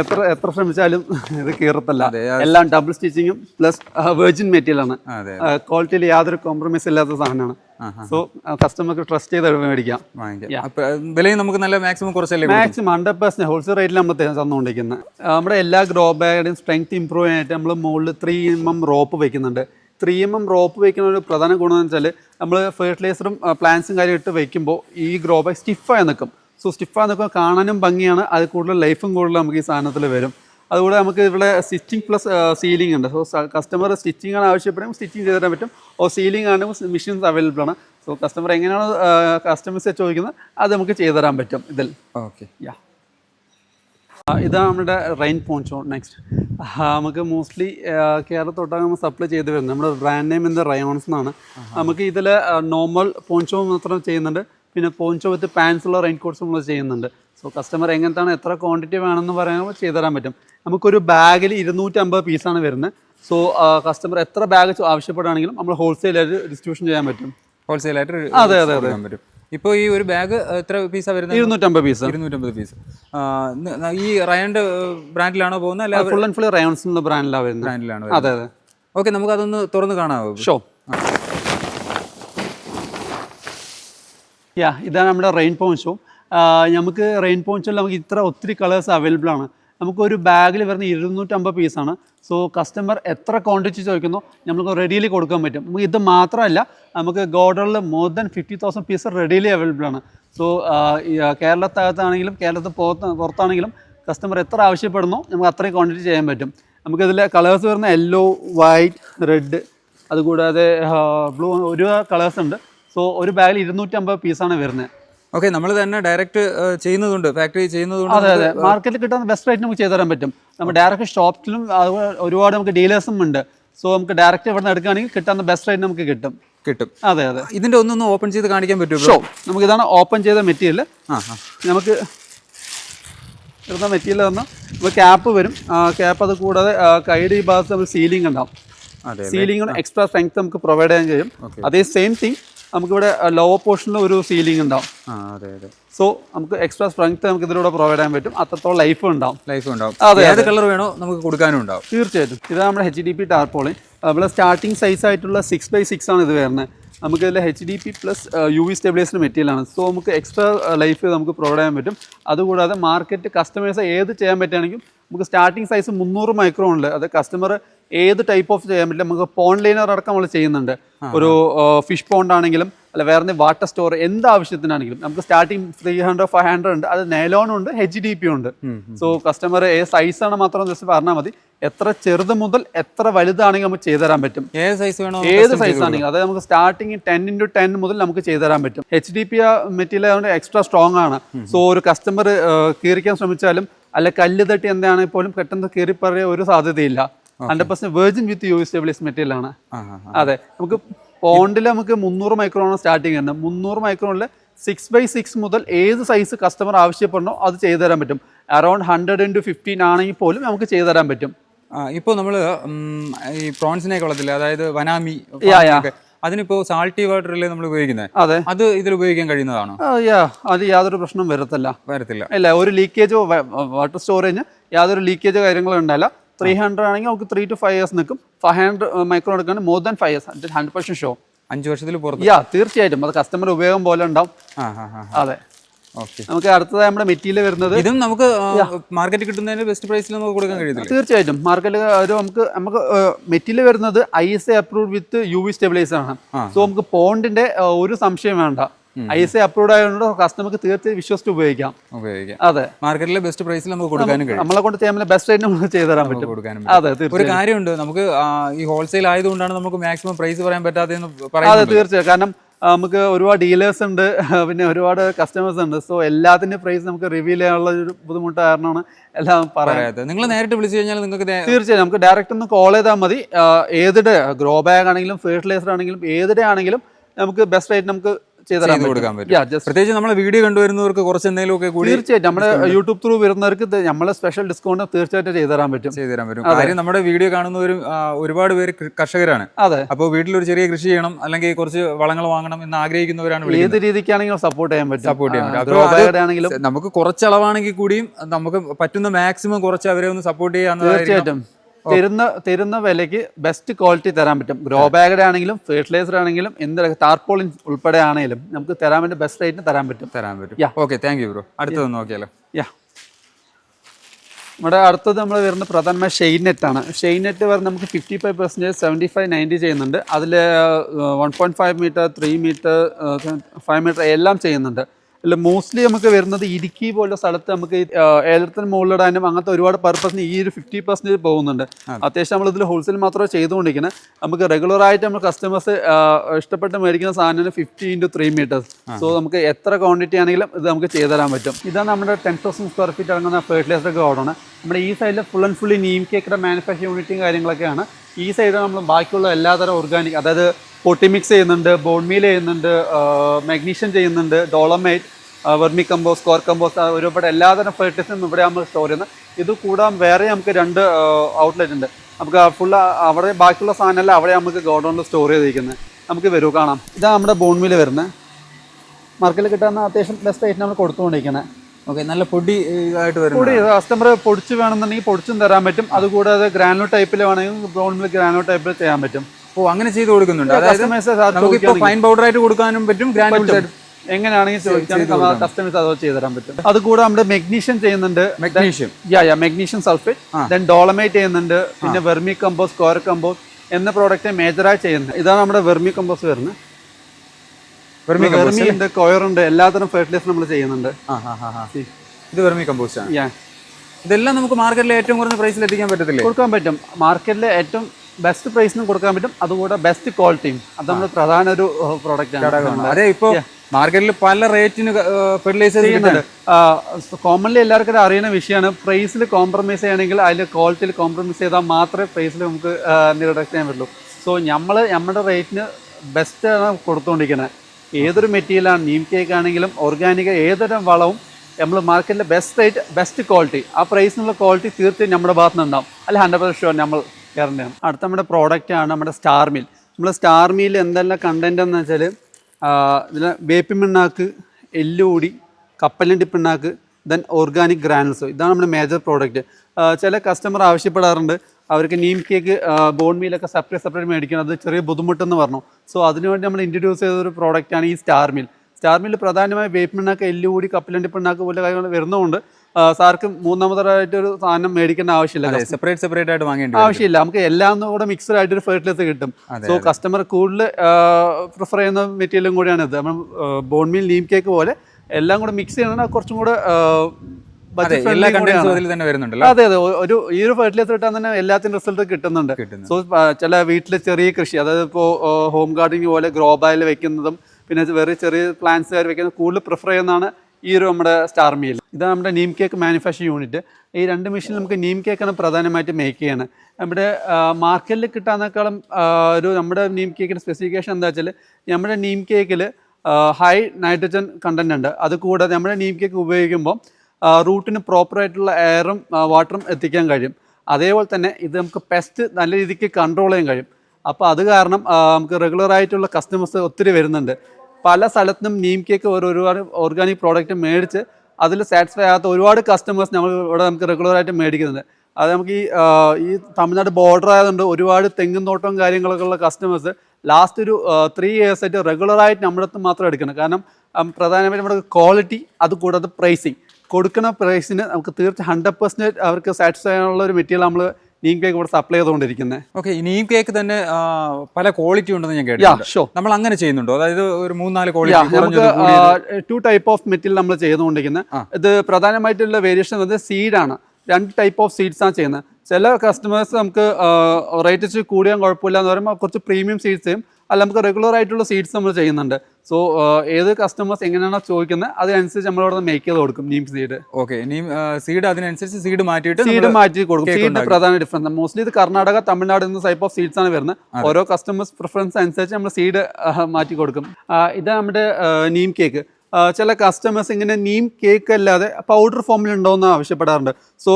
Speaker 2: എത്ര എത്ര ശ്രമിച്ചാലും ഇത് കീറത്തല്ല. എല്ലാം ഡബിൾ സ്റ്റിച്ചിങ്ങും പ്ലസ് വെർജിൻ മെറ്റീരിയൽ ആണ്. ക്വാളിറ്റിയിൽ യാതൊരു കോംപ്രമൈസ് ഇല്ലാത്ത സാധനമാണ്. സോ കസ്റ്റമർക്ക് ട്രസ്റ്റ് ചെയ്ത് മേടിക്കാം
Speaker 1: വിലയും നമുക്ക് നല്ല മാക്സിമം കുറച്ചല്ലേ
Speaker 2: മാക്സിമം ഹൺഡ്രഡ് പെർസെന്റ് ഹോൾസെയിൽ റേറ്റിൽ നമ്മൾ തന്നുകൊണ്ടിരിക്കുന്നത്. നമ്മുടെ എല്ലാ ഗ്രോ ബാഗിന്റെയും സ്ട്രെങ്ത് ഇംപ്രൂവ് ചെയ്യാനായിട്ട് നമ്മൾ മുകളിൽ ത്രീ എം എം റോപ്പ് വെക്കുന്നുണ്ട്. ത്രീ എം എം റോപ്പ് വയ്ക്കുന്ന ഒരു പ്രധാന ഗുണം എന്ന് വെച്ചാൽ നമ്മൾ ഫെർട്ടിലൈസറും പ്ലാന്റ്സും കാര്യം ഇട്ട് വയ്ക്കുമ്പോൾ ഈ ഗ്രോ ബാഗ് സ്റ്റിഫായി നിൽക്കും സോ സ്റ്റിഫായി നിൽക്കുമ്പോൾ കാണാനും ഭംഗിയാണ് അത് കൂടുതൽ ലൈഫും കൂടുതൽ നമുക്ക് ഈ സാധനത്തിൽ വരും. അതുകൂടെ നമുക്ക് ഇവിടെ സ്റ്റിച്ചിങ് പ്ലസ് സീലിംഗ് ഉണ്ട്. സോ കസ്റ്റമർ സ്റ്റിച്ചിങ് ആണ് ആവശ്യപ്പെടുമ്പോൾ സ്റ്റിച്ചിങ് ചെയ്തു തരാൻ പറ്റും. ഓ സീലിംഗ് ആണെങ്കിൽ മെഷീൻസ് അവൈലബിൾ ആണ്. സോ കസ്റ്റമർ എങ്ങനെയാണ് കസ്റ്റമേഴ്സ് ചോദിക്കുന്നത് അത് നമുക്ക് ചെയ്തു തരാൻ പറ്റും ഇതിൽ.
Speaker 1: ഓക്കെ
Speaker 2: യാ ഇതാണ് നമ്മുടെ റെയിൻ പോഞ്ചോ നെക്സ്റ്റ് നമുക്ക് മോസ്റ്റ്ലി കേരളത്തോട്ടാണ് നമ്മൾ സപ്ലൈ ചെയ്ത് വരുന്നത്. നമ്മുടെ ബ്രാൻഡ് നെയിം എന്ത് റയോൺസ് എന്നാണ്. നമുക്ക് ഇതിൽ നോർമൽ പോഞ്ചോ മാത്രം ചെയ്യുന്നുണ്ട്. പിന്നെ പോഞ്ചോ വിത്ത് പാൻസ് ഉള്ള റെയിൻ കോട്ട്സ് നമ്മൾ ചെയ്യുന്നുണ്ട്. സോ കസ്റ്റമർ എങ്ങനത്താണ് എത്ര ക്വാണ്ടിറ്റി വേണമെന്ന് പറയുമ്പോൾ ചെയ്തു തരാൻ പറ്റും. നമുക്കൊരു ബാഗിൽ ഇരുന്നൂറ്റമ്പത് പീസാണ് വരുന്നത്. സോ കസ്റ്റമർ എത്ര ബാഗ് ആവശ്യപ്പെടുകയാണെങ്കിലും നമ്മൾ ഹോൾസെയിലായിട്ട് ഡിസ്ട്രിബ്യൂഷൻ ചെയ്യാൻ പറ്റും.
Speaker 1: ഹോൾസെയിലായിട്ട്
Speaker 2: അതെ അതെ,
Speaker 1: അതെ, പറ്റും. ഇപ്പോൾ ഈ ഒരു ബാഗ് എത്ര പീസാണ് വരുന്നത്?
Speaker 2: ഇരുന്നൂറ്റമ്പത് പീസ്
Speaker 1: ഇരുന്നൂറ്റമ്പത് പീസ് ഈ റയണ്ട് ബ്രാൻഡിലാണോ പോകുന്നത്? അല്ല
Speaker 2: ഫുൾ ആൻഡ് ഫുൾ റയോൺസ് എന്ന ബ്രാൻഡിലാണ് വരുന്നത്.
Speaker 1: ബ്രാൻഡിലാണ്
Speaker 2: അതെ അതെ.
Speaker 1: ഓക്കെ നമുക്ക് അതൊന്ന് തുറന്ന് കാണാമോ
Speaker 2: ഷോ യാ ഇതാണ് നമ്മുടെ റെയിൻ പോഞ്ചോ നമുക്ക് റെയിൻ പോഞ്ചോയിൽ നമുക്ക് ഇത്ര ഒത്തിരി കളേഴ്സ് അവൈലബിൾ ആണ്. നമുക്ക് ഒരു ബാഗിൽ വരുന്ന ഇരുന്നൂറ്റമ്പത് പീസാണ് സോ കസ്റ്റമർ എത്ര ക്വാണ്ടിറ്റി ചോദിക്കുന്നു നമുക്ക് റെഡിയിൽ കൊടുക്കാൻ പറ്റും. ഇത് മാത്രമല്ല നമുക്ക് ഗോഡറിൽ more than fifty thousand piece readily available ആണ്. സോ കേരളത്തകത്താണെങ്കിലും കേരളത്തിൽ പുറത്ത് പുറത്താണെങ്കിലും കസ്റ്റമർ എത്ര ആവശ്യപ്പെടുന്നു നമുക്ക് അത്രയും ക്വാണ്ടിറ്റി ചെയ്യാൻ പറ്റും. നമുക്കിതിൽ കളേഴ്സ് വരുന്ന യെല്ലോ വൈറ്റ് റെഡ് അതുകൂടാതെ ബ്ലൂ ഒരു കളേഴ്സ് ഉണ്ട്. സോ ഒരു ബാഗിൽ ഇരുന്നൂറ്റമ്പത് പീസാണ് വരുന്നത്.
Speaker 1: ഓക്കെ നമ്മൾ തന്നെ ഡയറക്റ്റ് ചെയ്യുന്നതുണ്ട്. ഫാക്ടറി ചെയ്യുന്നതുകൊണ്ട്
Speaker 2: അതെ അതെ. മാർക്കറ്റിൽ കിട്ടുന്ന ബെസ്റ്റ് റേറ്റ് നമുക്ക് ചെയ്തു തരാൻ പറ്റും. നമ്മൾ ഡയറക്റ്റ് ഷോപ്പിലും ഒരുപാട് നമുക്ക് ഡീലേഴ്സും ഉണ്ട്. സോ നമുക്ക് ഡയറക്റ്റ് ഇവിടെ നിന്ന് എടുക്കുകയാണെങ്കിൽ കിട്ടുന്ന ബെസ്റ്റ് റേറ്റ് നമുക്ക് കിട്ടും.
Speaker 1: കിട്ടും.
Speaker 2: അതെ അതെ.
Speaker 1: ഇതിന്റെ ഒന്നൊന്ന് ഓപ്പൺ ചെയ്ത് കാണിക്കാൻ പറ്റുമോ
Speaker 2: ഷോ നമുക്ക് ഇതാണ് ഓപ്പൺ ചെയ്ത മെറ്റീരിയൽ നമുക്ക് ഇടുന്ന മെറ്റീരിയൽ വന്ന് നമുക്ക് ക്യാപ്പ് വരും. ക്യാപ്പ് അത് കൂടാതെ കൈഡി ഭാഗത്ത് നമുക്ക് സീലിംഗ് ഉണ്ടാവും. സീലിംഗ് എക്സ്ട്രാ സ്ട്രെങ്ത് നമുക്ക് പ്രൊവൈഡ് ചെയ്യാൻ ചെയ്യും അതേ സെയിം തിങ് നമുക്ക് ഇവിടെ ലോവർ പോർഷനിൽ ഒരു സീലിംഗ് ഉണ്ടാവും. സോ നമുക്ക് എക്സ്ട്രാ സ്ട്രെങ്ത് നമുക്ക് ഇതിലൂടെ പ്രൊവൈഡ് ചെയ്യാൻ പറ്റും. അത്രത്തോളം ലൈഫ് ഉണ്ടാവും.
Speaker 1: ലൈഫ് ഉണ്ടാവും.
Speaker 2: അതെ,
Speaker 1: ഏത് കളർ വേണോ നമുക്ക് കൊടുക്കാനും ഉണ്ടാവും.
Speaker 2: തീർച്ചയായിട്ടും. ഇതാണ് നമ്മുടെ എച്ച് ഡി പി ടാർപോളി നമ്മുടെ സ്റ്റാർട്ടിംഗ് സൈസ് ആയിട്ടുള്ള സിക്സ് ബൈ സിക്സ് ആണ് ഇത് വരുന്നത്. നമുക്ക് ഇതിൽ H D P plus U V stabilised മെറ്റീരിയലാണ് സോ നമുക്ക് എക്സ്ട്രാ ലൈഫ് നമുക്ക് പ്രൊവൈഡ് ചെയ്യാൻ പറ്റും. അതുകൂടാതെ മാർക്കറ്റ് കസ്റ്റമേഴ്സ് ഏത് ചെയ്യാൻ പറ്റുകയാണെങ്കിൽ നമുക്ക് സ്റ്റാർട്ടിംഗ് സൈസ് മുന്നൂറ് മൈക്രോ ഉണ്ട്. അത് കസ്റ്റമർ ഏത് ടൈപ്പ് ഓഫ് ചെയ്യാൻ പറ്റില്ല. നമുക്ക് പോൺ ലൈനർ അടക്കം നമ്മൾ ചെയ്യുന്നുണ്ട്. ഒരു ഫിഷ് പോണ്ട് ആണെങ്കിലും അല്ല വേറെ വാട്ടർ സ്റ്റോർ എന്ത് ആവശ്യത്തിനാണെങ്കിലും. നമുക്ക് starting three hundred five hundred ഉണ്ട്. അത് നെലോണും ഉണ്ട് എച്ച് ഡി പി ഉണ്ട്. സോ കസ്റ്റമർ ഏത് ആണ് മാത്രം ജസ്റ്റ് പറഞ്ഞാൽ മതി. എത്ര ചെറുത് മുതൽ എത്ര വലുതാണെങ്കിൽ നമുക്ക് ചെയ്തു തരാൻ പറ്റും.
Speaker 1: ഏത് സൈസ് വേണോ
Speaker 2: ഏത് സൈസ് ആണെങ്കിലും. അതായത് നമുക്ക് സ്റ്റാർട്ടിങ് ടെൻ ഇന്റു ടെൻ മുതൽ നമുക്ക് ചെയ്തു തരാൻ പറ്റും. H D P material extra strong ആണ്. സോ ഒരു കസ്റ്റമർ കീറിക്കാൻ ശ്രമിച്ചാലും അല്ല കല്ല് തട്ടി എന്താണെങ്കിൽ പോലും പെട്ടെന്ന് കയറി പറയാൻ ഒരു സാധ്യതയില്ല. Hundred percent virgin with U stabilise material ആണ്. അതെ നമുക്ക് പോണ്ടിൽ നമുക്ക് മുന്നൂറ് മൈക്രോണാണ് സ്റ്റാർട്ടിങ് വരുന്നത്. മുന്നൂറ് മൈക്രോണിൽ സിക്സ് ബൈ സിക്സ് മുതൽ ഏത് സൈസ് കസ്റ്റമർ ആവശ്യപ്പെടണോ അത് ചെയ്തു തരാൻ പറ്റും. അറൌണ്ട് ഹൺഡ്രഡ് ഇന്റു ഫിഫ്റ്റീൻ ആണെങ്കിൽ പോലും നമുക്ക് ചെയ്തു തരാൻ പറ്റും.
Speaker 1: ഇപ്പോൾ നമ്മൾ ഈ പ്രോൺസിനെ കൊള്ളത്തില്ല അതായത് വനാമി. അതിനിപ്പോ സാൾട്ടി വാട്ടറല്ലേ നമ്മൾ ഉപയോഗിക്കുന്നത്
Speaker 2: അതെ.
Speaker 1: അത് ഇതിൽ ഉപയോഗിക്കാൻ കഴിയുന്നതാണോ?
Speaker 2: അത് യാതൊരു പ്രശ്നം വരത്തില്ല.
Speaker 1: വരത്തില്ല.
Speaker 2: ഇല്ല ഒരു ലീക്കേജോ വാട്ടർ സ്റ്റോറേജ് യാതൊരു ലീക്കേജോ കാര്യങ്ങളോ ഉണ്ടല്ല ത്രീ ഹൺഡ്രഡ് ആണെങ്കിൽ നമുക്ക് ത്രീ ടു ഫൈവ് ഇയേഴ്സ് നിൽക്കും. ഫൈവ് ഹൺഡ്രഡ് മൈക്രോ എടുക്കുകയാണെങ്കിൽ more than five years hundred percent sure
Speaker 1: അഞ്ച് വർഷത്തിൽ പുറത്ത്.
Speaker 2: യാ തീർച്ചയായിട്ടും. അത് കസ്റ്റമർ ഉപയോഗം പോലെ ഉണ്ടാവും. അതെ. നമുക്ക് അടുത്തതായി നമ്മുടെ മെറ്റീരിയൽ വരുന്നത്
Speaker 1: ഇതും നമുക്ക് മാർക്കറ്റിൽ കിട്ടുന്നതിന് ബെസ്റ്റ് പ്രൈസിൽ നമുക്ക് കൊടുക്കാൻ കഴിയും
Speaker 2: തീർച്ചയായിട്ടും. മാർക്കറ്റിൽ ഒരു നമുക്ക് നമുക്ക് മെറ്റീരിയൽ വരുന്നത് I S A approve with U V stabiliser ആണ്. സോ നമുക്ക് പോണ്ടിന്റെ ഒരു സംശയം വേണ്ട. ഐ എസ് എ അപ്രൂവ് ആയതുകൊണ്ട് കസ്റ്റമർക്ക് തീർച്ചയായും വിശ്വസിച്ച് ഉപയോഗിക്കാം.
Speaker 1: ഉപയോഗിക്കാം.
Speaker 2: അതെ.
Speaker 1: മാർക്കറ്റിലെ ബെസ്റ്റ് പ്രൈസിൽ നമുക്ക് കൊടുക്കാനും കഴിയും.
Speaker 2: നമ്മളെ കൊണ്ട് ചെയ്യാൻ ബെസ്റ്റ് റേറ്റ് നമുക്ക് ചെയ്തു തരാൻ പറ്റും.
Speaker 1: കൊടുക്കാനും
Speaker 2: അതെ
Speaker 1: ഒരു കാര്യമുണ്ട്. നമുക്ക് ഈ ഹോൾസെയിൽ ആയതുകൊണ്ടാണ് നമുക്ക് മാക്സിമം പ്രൈസ് പറയാൻ പറ്റാതെ
Speaker 2: അതെ തീർച്ചയായും. കാരണം നമുക്ക് ഒരുപാട് ഡീലേഴ്സ് ഉണ്ട്. പിന്നെ ഒരുപാട് കസ്റ്റമേഴ്സ് ഉണ്ട്. സോ എല്ലാത്തിന്റെ പ്രൈസ് നമുക്ക് റിവീൽ ചെയ്യാനുള്ള ഒരു ബുദ്ധിമുട്ട് കാരണമാണ് എല്ലാം
Speaker 1: പറയാത്തത്. നിങ്ങൾ നേരിട്ട് വിളിച്ചു കഴിഞ്ഞാൽ നിങ്ങൾക്ക്
Speaker 2: തീർച്ചയായും. നമുക്ക് ഡയറക്റ്റ് ഒന്ന് കോൾ ചെയ്താൽ മതി. ഏതിടെ ഗ്രോ ബാഗ് ആണെങ്കിലും ഫെർട്ടിലൈസർ ആണെങ്കിലും ഏതിടെ ആണെങ്കിലും നമുക്ക് ബെസ്റ്റ് ആയിട്ട് നമുക്ക് ചെയ്ത്
Speaker 1: കൊടുക്കാൻ പറ്റും. പ്രത്യേകിച്ച് നമ്മളെ വീഡിയോ കണ്ടുവരുന്നവർക്ക് കുറച്ച് എന്തെങ്കിലും ഒക്കെ കൂടി
Speaker 2: തീർച്ചയായിട്ടും നമ്മുടെ യൂട്യൂബ് ത്രൂ വരുന്നവർക്ക് നമ്മളെ സ്പെഷ്യൽ ഡിസ്കൗണ്ട് തീർച്ചയായിട്ടും ചെയ്തു തരാൻ പറ്റും.
Speaker 1: ചെയ്തു തരാൻ പറ്റും. കാര്യം നമ്മുടെ വീഡിയോ കാണുന്നവരും ഒരുപാട് പേര് കർഷകരാണ്.
Speaker 2: അതെ.
Speaker 1: അപ്പോൾ വീട്ടിലൊരു ചെറിയ കൃഷി ചെയ്യണം അല്ലെങ്കിൽ കുറച്ച് വളങ്ങൾ വാങ്ങണം എന്ന് ആഗ്രഹിക്കുന്നവരാണ്
Speaker 2: ഏത് രീതിക്കാണെങ്കിലും സപ്പോർട്ട് ചെയ്യാൻ പറ്റും.
Speaker 1: സപ്പോർട്ട് ചെയ്യാൻ പറ്റും. നമുക്ക് കുറച്ച് അളവാണെങ്കിൽ കൂടിയും നമുക്ക് പറ്റുന്ന മാക്സിമം കുറച്ച് അവരെ ഒന്ന് സപ്പോർട്ട് ചെയ്യാൻ
Speaker 2: തീർച്ചയായിട്ടും. തരുന്ന തരുന്ന വിലയ്ക്ക് ബെസ്റ്റ് ക്വാളിറ്റി തരാൻ പറ്റും. ഗ്രോ ബാഗഡ് ആണെങ്കിലും ഫെർട്ടിലൈസർ ആണെങ്കിലും എന്ത് താർപോളിൻ ഉൾപ്പെടെ ആണെങ്കിലും നമുക്ക് തരാൻ വേണ്ടി ബെസ്റ്റ് റേറ്റിന് തരാൻ പറ്റും.
Speaker 1: തരാൻ പറ്റും. ഓക്കെ താങ്ക് യു ബ്രോ അടുത്തത് നോക്കിയാലോ?
Speaker 2: യാ നമ്മുടെ അടുത്തത് നമ്മൾ വരുന്ന പ്രധാനമായ ഷെയ്ൻ നെറ്റ് ആണ്. ഷെയ്ൻ നെറ്റ് പറഞ്ഞാൽ നമുക്ക് fifty five percentage seventy five ninety ചെയ്യുന്നുണ്ട് അതിൽ one point five metre three metre five metre എല്ലാം ചെയ്യുന്നുണ്ട്. അല്ല മോസ്റ്റ്ലി നമുക്ക് വരുന്നത് ഇടുക്കി പോലുള്ള സ്ഥലത്ത് നമുക്ക് ഏലത്തിന് മുകളിലിടാനും അങ്ങനത്തെ ഒരുപാട് പർപ്പസിന് ഈ ഒരു ഫിഫ്റ്റി പെർസെന്റേജ് പോകുന്നുണ്ട്. അത്യാവശ്യം നമ്മൾ ഇതിൽ ഹോൾസെയിൽ മാത്രമേ ചെയ്തുകൊണ്ടിരിക്കുന്നത് നമുക്ക് റെഗുലറായിട്ട് നമ്മൾ കസ്റ്റമേഴ്സ് ഇഷ്ടപ്പെട്ട് മേടിക്കുന്ന സാധനത്തിന് fifty into three metres so നമുക്ക് എത്ര ക്വാണ്ടിറ്റി ആണെങ്കിലും ഇത് നമുക്ക് ചെയ്തു തരാൻ പറ്റും. ഇതാണ് നമ്മുടെ ടെൻ തൗസൻഡ് സ്ക്വയർ ഫീറ്റ് അടങ്ങുന്ന ഫെർട്ടിലൈസർ ഗോഡാണ് നമ്മുടെ ഈ സൈഡിൽ ഫുൾ ആൻഡ് ഫുള്ളി നീം കേക്കിന്റെ മാനുഫാക്ചറിങ് യൂണിറ്റും കാര്യങ്ങളൊക്കെയാണ്. ഈ സൈഡ് നമ്മൾ ബാക്കിയുള്ള എല്ലാതരം ഓർഗാനിക് അതായത് പൊട്ടി മിക്സ് ചെയ്യുന്നുണ്ട് ബോൺമീൽ ചെയ്യുന്നുണ്ട് മാഗ്നീഷ്യം ചെയ്യുന്നുണ്ട് dolomite vermi compost coir compost ഒരുപാട് എല്ലാതരം ഫെർട്ടിസും ഇവിടെ നമ്മൾ സ്റ്റോർ ചെയ്യുന്നത് ഇത് കൂടാൻ വേറെ നമുക്ക് രണ്ട് ഔട്ട്ലെറ്റ് ഉണ്ട്. നമുക്ക് ഫുൾ അവിടെ ബാക്കിയുള്ള സാധനമല്ല അവിടെ നമുക്ക് ഗോഡൗണിൽ സ്റ്റോർ ചെയ്തിരിക്കുന്നത്. നമുക്ക് വരൂ കാണാം. ഇതാണ് നമ്മുടെ ബോൺമീൽ വരുന്നത്. മാർക്കറ്റിൽ കിട്ടുന്ന അത്യാവശ്യം ബെസ്റ്റ് ആയിട്ട് നമ്മൾ കൊടുത്തുകൊണ്ടിരിക്കുന്നത്.
Speaker 1: ഓക്കെ നല്ല പൊടി ആയിട്ട് വരും
Speaker 2: പൊടി കസ്റ്റമർ പൊടിച്ച് വേണമെന്നുണ്ടെങ്കിൽ പൊടിച്ചും തരാൻ പറ്റും. അതുകൂടാതെ ഗ്രാനുലർ ടൈപ്പിൽ വേണമെങ്കിൽ ബ്രൗൺ മിൽ ഗ്രാനുലർ ടൈപ്പിൽ ചെയ്യാൻ പറ്റും.
Speaker 1: ഓ അങ്ങനെ ചെയ്ത് കൊടുക്കുന്നുണ്ട്. അതായത് ഫൈൻ പൗഡർ ആയിട്ട് കൊടുക്കാനും പറ്റും ഗ്രാനുലർ
Speaker 2: എങ്ങനെയാണെങ്കിൽ ചോദിച്ചാൽ കസ്റ്റമേഴ്സ് അത് ചെയ്ത് തരാൻ പറ്റും. അതുകൂടെ നമ്മുടെ മെഗ്നീഷ്യം ചെയ്യുന്നുണ്ട്.
Speaker 1: Magnesium
Speaker 2: yeah yeah magnesium sulphate then dolomite ചെയ്യുന്നുണ്ട്. പിന്നെ വെർമി കമ്പോസ് കോര കമ്പോസ് എന്ന പ്രോഡക്റ്റ് മേജറായി ചെയ്യുന്നത് ഇതാണ് നമ്മുടെ വെർമി കമ്പോസ് വരുന്നത്.
Speaker 1: വെർമി
Speaker 2: കമ്പോസ്റ്റ് ഉണ്ട് കോയറുണ്ട് എല്ലാത്തരം ഫെർട്ടിലൈസർ നമ്മൾ ചെയ്യുന്നുണ്ട്.
Speaker 1: ഇത് വെർമി കമ്പോസ്റ്റ് ആണ്. ഇതെല്ലാം നമുക്ക് മാർക്കറ്റിൽ ഏറ്റവും കുറഞ്ഞ പ്രൈസിൽ എത്തിക്കാൻ പറ്റത്തില്ലേ?
Speaker 2: കൊടുക്കാൻ പറ്റും. മാർക്കറ്റിലെ ഏറ്റവും ബെസ്റ്റ് പ്രൈസിനും കൊടുക്കാൻ പറ്റും. അതുകൂടെ ബെസ്റ്റ് ക്വാളിറ്റിയും അത് നമ്മുടെ പ്രധാന ഒരു പ്രോഡക്റ്റ് ആണ്.
Speaker 1: അതെ ഇപ്പൊ മാർക്കറ്റിൽ പല റേറ്റിന് ഫെർട്ടിലൈസർ
Speaker 2: ചെയ്യുന്നുണ്ട്. കോമൺലി എല്ലാവർക്കും അറിയുന്ന വിഷയമാണ് പ്രൈസിൽ കോംപ്രമൈസ് ചെയ്യണമെങ്കിൽ അതിൽ ക്വാളിറ്റിയിൽ കോംപ്രമൈസ് ചെയ്താൽ മാത്രമേ പ്രൈസിൽ നമുക്ക് റിഡക്ഷൻ ചെയ്യാൻ പറ്റുള്ളൂ. സോ നമ്മൾ നമ്മുടെ റേറ്റിന് ബെസ്റ്റ് ആണ് കൊടുത്തുകൊണ്ടിരിക്കുന്നത് ഏതൊരു മെറ്റീരിയലാണ് നീം കേക്ക് ആണെങ്കിലും ഓർഗാനിക് ഏതൊരു വളവും നമ്മൾ മാർക്കറ്റിലെ ബെസ്റ്റ് റേറ്റ് ബെസ്റ്റ് ക്വാളിറ്റി ആ പ്രൈസിനുള്ള ക്വാളിറ്റി തീർച്ചയായും നമ്മുടെ ഭാഗത്ത് നിന്നുണ്ടാവും. അല്ല ഹൺഡ്രഡ് പെർസെന്റ് ഷുവർ നമ്മൾ കയറേണ്ടതാണ് അടുത്ത നമ്മുടെ പ്രോഡക്റ്റ് ആണ് നമ്മുടെ സ്റ്റാർ മിൽ നമ്മൾ സ്റ്റാർ മീൽ എന്തെല്ലാം കണ്ടന്റ് എന്ന് വെച്ചാൽ ഇതിൽ വേപ്പി പിണ്ണാക്ക് എല്ലുകൂടി കപ്പലിന്റെ പിണ്ണാക്ക് ദെൻ ഓർഗാനിക് ഗ്രാനൽസ് ഇതാണ് നമ്മുടെ മേജർ പ്രോഡക്റ്റ് ചില കസ്റ്റമർ ആവശ്യപ്പെടാറുണ്ട് അവർക്ക് നീം കേക്ക് ബോൺ മീലൊക്കെ സെപ്പറേറ്റ് സെപ്പറേറ്റ് മേടിക്കണം. അത് ചെറിയ ബുദ്ധിമുട്ടെന്ന് പറഞ്ഞു. സോ അതിനുവേണ്ടി നമ്മൾ ഇൻട്രൊഡ്യൂസ് ചെയ്ത ഒരു പ്രോഡക്റ്റാണ് ഈ സ്റ്റാർ മീൽ സ്റ്റാർ മീൽ പ്രധാനമായും വേപ്പ് പിണ്ണാക്ക് എല്ലുകൂടി കപ്പലണ്ടി പിണ്ണാക്ക് പോലെ കാര്യങ്ങൾ വരുന്നതുകൊണ്ട് സാർക്ക് മൂന്നാമതായിട്ട് ഒരു സാധനം മേടിക്കേണ്ട ആവശ്യമില്ല.
Speaker 1: സെപ്പറേറ്റ് സെപ്പറേറ്റ് ആയിട്ട് വാങ്ങേണ്ട
Speaker 2: ആവശ്യമില്ല. നമുക്ക് എല്ലാം കൂടെ മിക്സ്ഡ് ആയിട്ട് ഒരു ഫെർട്ടിലൈസർ കിട്ടും സോ കസ്റ്റമർ കൂടുതൽ പ്രിഫർ ചെയ്യുന്ന മെറ്റീരിയലും കൂടിയാണ് ഇത്. നമ്മൾ ബോൺ മീൽ നീം കേക്ക് പോലെ എല്ലാം കൂടെ മിക്സ് ചെയ്യണമെങ്കിൽ കുറച്ചും കൂടെ
Speaker 1: അതെ
Speaker 2: അതെ ഒരു ഈ ഒരു ഫെർട്ടിലൈസർ ഇട്ടാൽ തന്നെ എല്ലാത്തിനും റിസൾട്ട് കിട്ടുന്നുണ്ട്. സോ ചില വീട്ടിലെ ചെറിയ കൃഷി അതായത് ഇപ്പോൾ ഹോം ഗാർഡനിങ് പോലെ ഗ്രോ ബായിൽ വെക്കുന്നതും പിന്നെ വേറെ ചെറിയ പ്ലാന്റ്സ് വെക്കുന്നത് കൂടുതൽ പ്രിഫർ ചെയ്യുന്നതാണ് ഈ ഒരു നമ്മുടെ സ്റ്റാർ മീൽ ഇതാണ് നമ്മുടെ നീം കേക്ക് മാനുഫാക്ചറിങ് യൂണിറ്റ് ഈ രണ്ട് മെഷീൻ നമുക്ക് നീം കേക്കാണ് പ്രധാനമായിട്ട് മേക്ക് ചെയ്യണത് നമ്മുടെ മാർക്കറ്റിൽ കിട്ടാന്നേക്കാളും ഒരു നമ്മുടെ നീം കേക്കിന്റെ സ്പെസിഫിക്കേഷൻ എന്താ വെച്ചാൽ നമ്മുടെ നീം കേക്കിൽ ഹൈ നൈട്രജൻ കണ്ടന്റ് ഉണ്ട്. അതുകൂടാതെ നമ്മുടെ നീം കേക്ക് ഉപയോഗിക്കുമ്പോൾ റൂട്ടിന് പ്രോപ്പറായിട്ടുള്ള എയറും വാട്ടറും എത്തിക്കാൻ കഴിയും. അതേപോലെ തന്നെ ഇത് നമുക്ക് പെസ്റ്റ് നല്ല രീതിക്ക് കൺട്രോൾ ചെയ്യാൻ കഴിയും. അപ്പോൾ അത് കാരണം നമുക്ക് റെഗുലർ ആയിട്ടുള്ള കസ്റ്റമേഴ്സ് ഒത്തിരി വരുന്നുണ്ട്. പല സ്ഥലത്തും നീം കേക്ക് ഒരു ഒരുപാട് ഓർഗാനിക് പ്രോഡക്റ്റ് മേടിച്ച് അതിൽ സാറ്റിസ്ഫൈ ആകാത്ത ഒരുപാട് കസ്റ്റമേഴ്സ് നമ്മൾ ഇവിടെ നമുക്ക് റെഗുലറായിട്ട് മേടിക്കുന്നുണ്ട്. അത് നമുക്ക് ഈ ഈ തമിഴ്നാട് ബോർഡർ ആയതുകൊണ്ട് ഒരുപാട് തെങ്ങും തോട്ടവും കാര്യങ്ങളൊക്കെ ഉള്ള കസ്റ്റമേഴ്സ് ലാസ്റ്റ് ഒരു ത്രീ ഇയേഴ്സ് ആയിട്ട് റെഗുലർ ആയിട്ട് നമ്മുടെ അടുത്ത് മാത്രം എടുക്കണം. കാരണം പ്രധാനമായിട്ടും നമ്മുടെ ക്വാളിറ്റി അതുകൂടാതെ പ്രൈസിങ് കൊടുക്കുന്ന പ്രൈസിന് നമുക്ക് തീർച്ച ഹൺഡ്രഡ് പെർസെന്റ് അവർക്ക് സാറ്റിസ്ഫൈ ആയുള്ള ഒരു മെറ്റീരിയൽ നമ്മൾ നീം കേക്ക് ഇവിടെ സപ്ലൈ ചെയ്തുകൊണ്ടിരിക്കുന്നത്
Speaker 1: ഓക്കെ നീം കേക്ക് തന്നെ പല ക്വാളിറ്റി ഉണ്ടെന്ന് ഞാൻ
Speaker 2: കേട്ടു
Speaker 1: നമ്മൾ അങ്ങനെ ചെയ്യുന്നുണ്ടോ? അതായത് ഒരു മൂന്നാൽ
Speaker 2: നാല്
Speaker 1: ക്വാളിറ്റി
Speaker 2: നമുക്ക് ടു ടൈപ്പ് ഓഫ് മെറ്റീരിയൽ നമ്മൾ ചെയ്തുകൊണ്ടിരിക്കുന്നത് ഇത് പ്രധാനമായിട്ടുള്ള വേരിയേഷൻ വന്നത് സീഡാണ് രണ്ട് ടൈപ്പ് ഓഫ് സീഡ്സ് ആണ് ചെയ്യുന്നത് ചില കസ്റ്റമേഴ്സ് നമുക്ക് റേറ്റ് ഇച്ചിരി കൂടിയാൽ കുഴപ്പമില്ല എന്ന് പറയുമ്പോൾ കുറച്ച് പ്രീമിയം സീഡ്സ് ചെയ്യും അല്ല നമുക്ക് റെഗുലർ ആയിട്ടുള്ള സീഡ്സ് നമ്മൾ ചെയ്യുന്നുണ്ട്. സോ ഏത് കസ്റ്റമേഴ്സ് എങ്ങനെയാണോ ചോദിക്കുന്നത് അതിനനുസരിച്ച് നമ്മൾ അവിടെ മേക്ക് ചെയ്ത് കൊടുക്കും neem seed
Speaker 1: okay neem seed അതിനനുസരിച്ച് സീഡ് മാറ്റിയിട്ട്
Speaker 2: സീഡ് മാറ്റി കൊടുക്കും. സീഡ് പ്രധാന ഡിഫറൻസ് മോസ്റ്റ്ലി ഇത് കർണാടക തമിഴ്നാട് എന്ന ടൈപ്പ് ഓഫ് സീഡ്സ് ആണ് വരുന്നത്. ഓരോ കസ്റ്റമേഴ്സ് പ്രിഫറൻസ് അനുസരിച്ച് നമ്മൾ സീഡ് മാറ്റി കൊടുക്കും. ഇത് നമ്മുടെ നീം കേക്ക് ചില കസ്റ്റമേഴ്സ് ഇങ്ങനെ നീം കേക്ക് അല്ലാതെ പൗഡർ ഫോമിൽ ഉണ്ടോയെന്ന് ആവശ്യപ്പെടാറുണ്ട്. സോ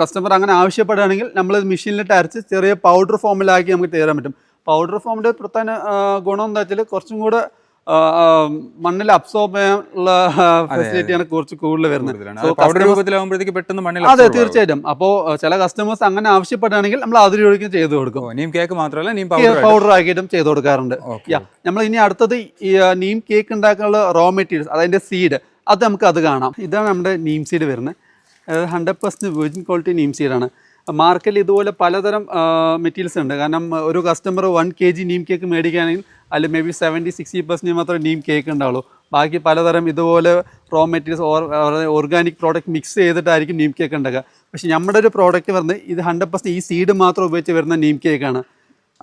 Speaker 2: കസ്റ്റമർ അങ്ങനെ ആവശ്യപ്പെടുകയാണെങ്കിൽ നമ്മൾ മെഷീനിലിട്ട് അരച്ച് ചെറിയ പൗഡർ ഫോമിലാക്കി നമുക്ക് തരാൻ പറ്റും. പൗഡർ ഫോമിന്റെ പ്രധാന ഗുണം എന്താ വെച്ചാൽ കുറച്ചും കൂടെ മണ്ണിൽ അബ്സോർബ് ചെയ്യാനുള്ള ഫെസിലിറ്റിയാണ് കുറച്ച് കൂടുതൽ വരുന്നത്.
Speaker 1: പെട്ടെന്ന് മണ്ണിൽ
Speaker 2: അതെ. തീർച്ചയായിട്ടും. അപ്പോൾ ചില കസ്റ്റമേഴ്സ് അങ്ങനെ ആവശ്യപ്പെടുകയാണെങ്കിൽ നമ്മൾ അതിലൊഴിക്കും ചെയ്തു കൊടുക്കും.
Speaker 1: നീം കേക്ക് മാത്രമല്ല നീം പൗഡർ
Speaker 2: ആക്കിയിട്ടും ചെയ്തു കൊടുക്കാറുണ്ട്. നമ്മൾ ഇനി അടുത്തത് ഈ നീം കേക്ക് ഉണ്ടാക്കാനുള്ള റോ മെറ്റീരിയൽസ് അതായത് സീഡ് അത് നമുക്ക് അത് കാണാം. ഇതാണ് നമ്മുടെ നീം സീഡ് വരുന്നത്. Hundred percent virgin quality neem സീഡാണ് മാർക്കറ്റിൽ ഇതുപോലെ പലതരം മെറ്റീരിയൽസ് ഉണ്ട്. കാരണം ഒരു customer one K G neem cake മേടിക്കുകയാണെങ്കിൽ അതിൽ maybe seventy sixty percent മാത്രമേ നീം കേക്ക് ഉണ്ടാവുള്ളൂ. ബാക്കി പലതരം ഇതുപോലെ raw materials or organic product mix ചെയ്തിട്ടായിരിക്കും Neem cake ഉണ്ടാക്കുക. പക്ഷേ നമ്മുടെ ഒരു പ്രോഡക്റ്റ് വരുന്നത് ഇത് ഹൺഡ്രഡ് പെർസെന്റ് ഈ സീഡ് മാത്രം ഉപയോഗിച്ച് വരുന്ന നീം കേക്കാണ്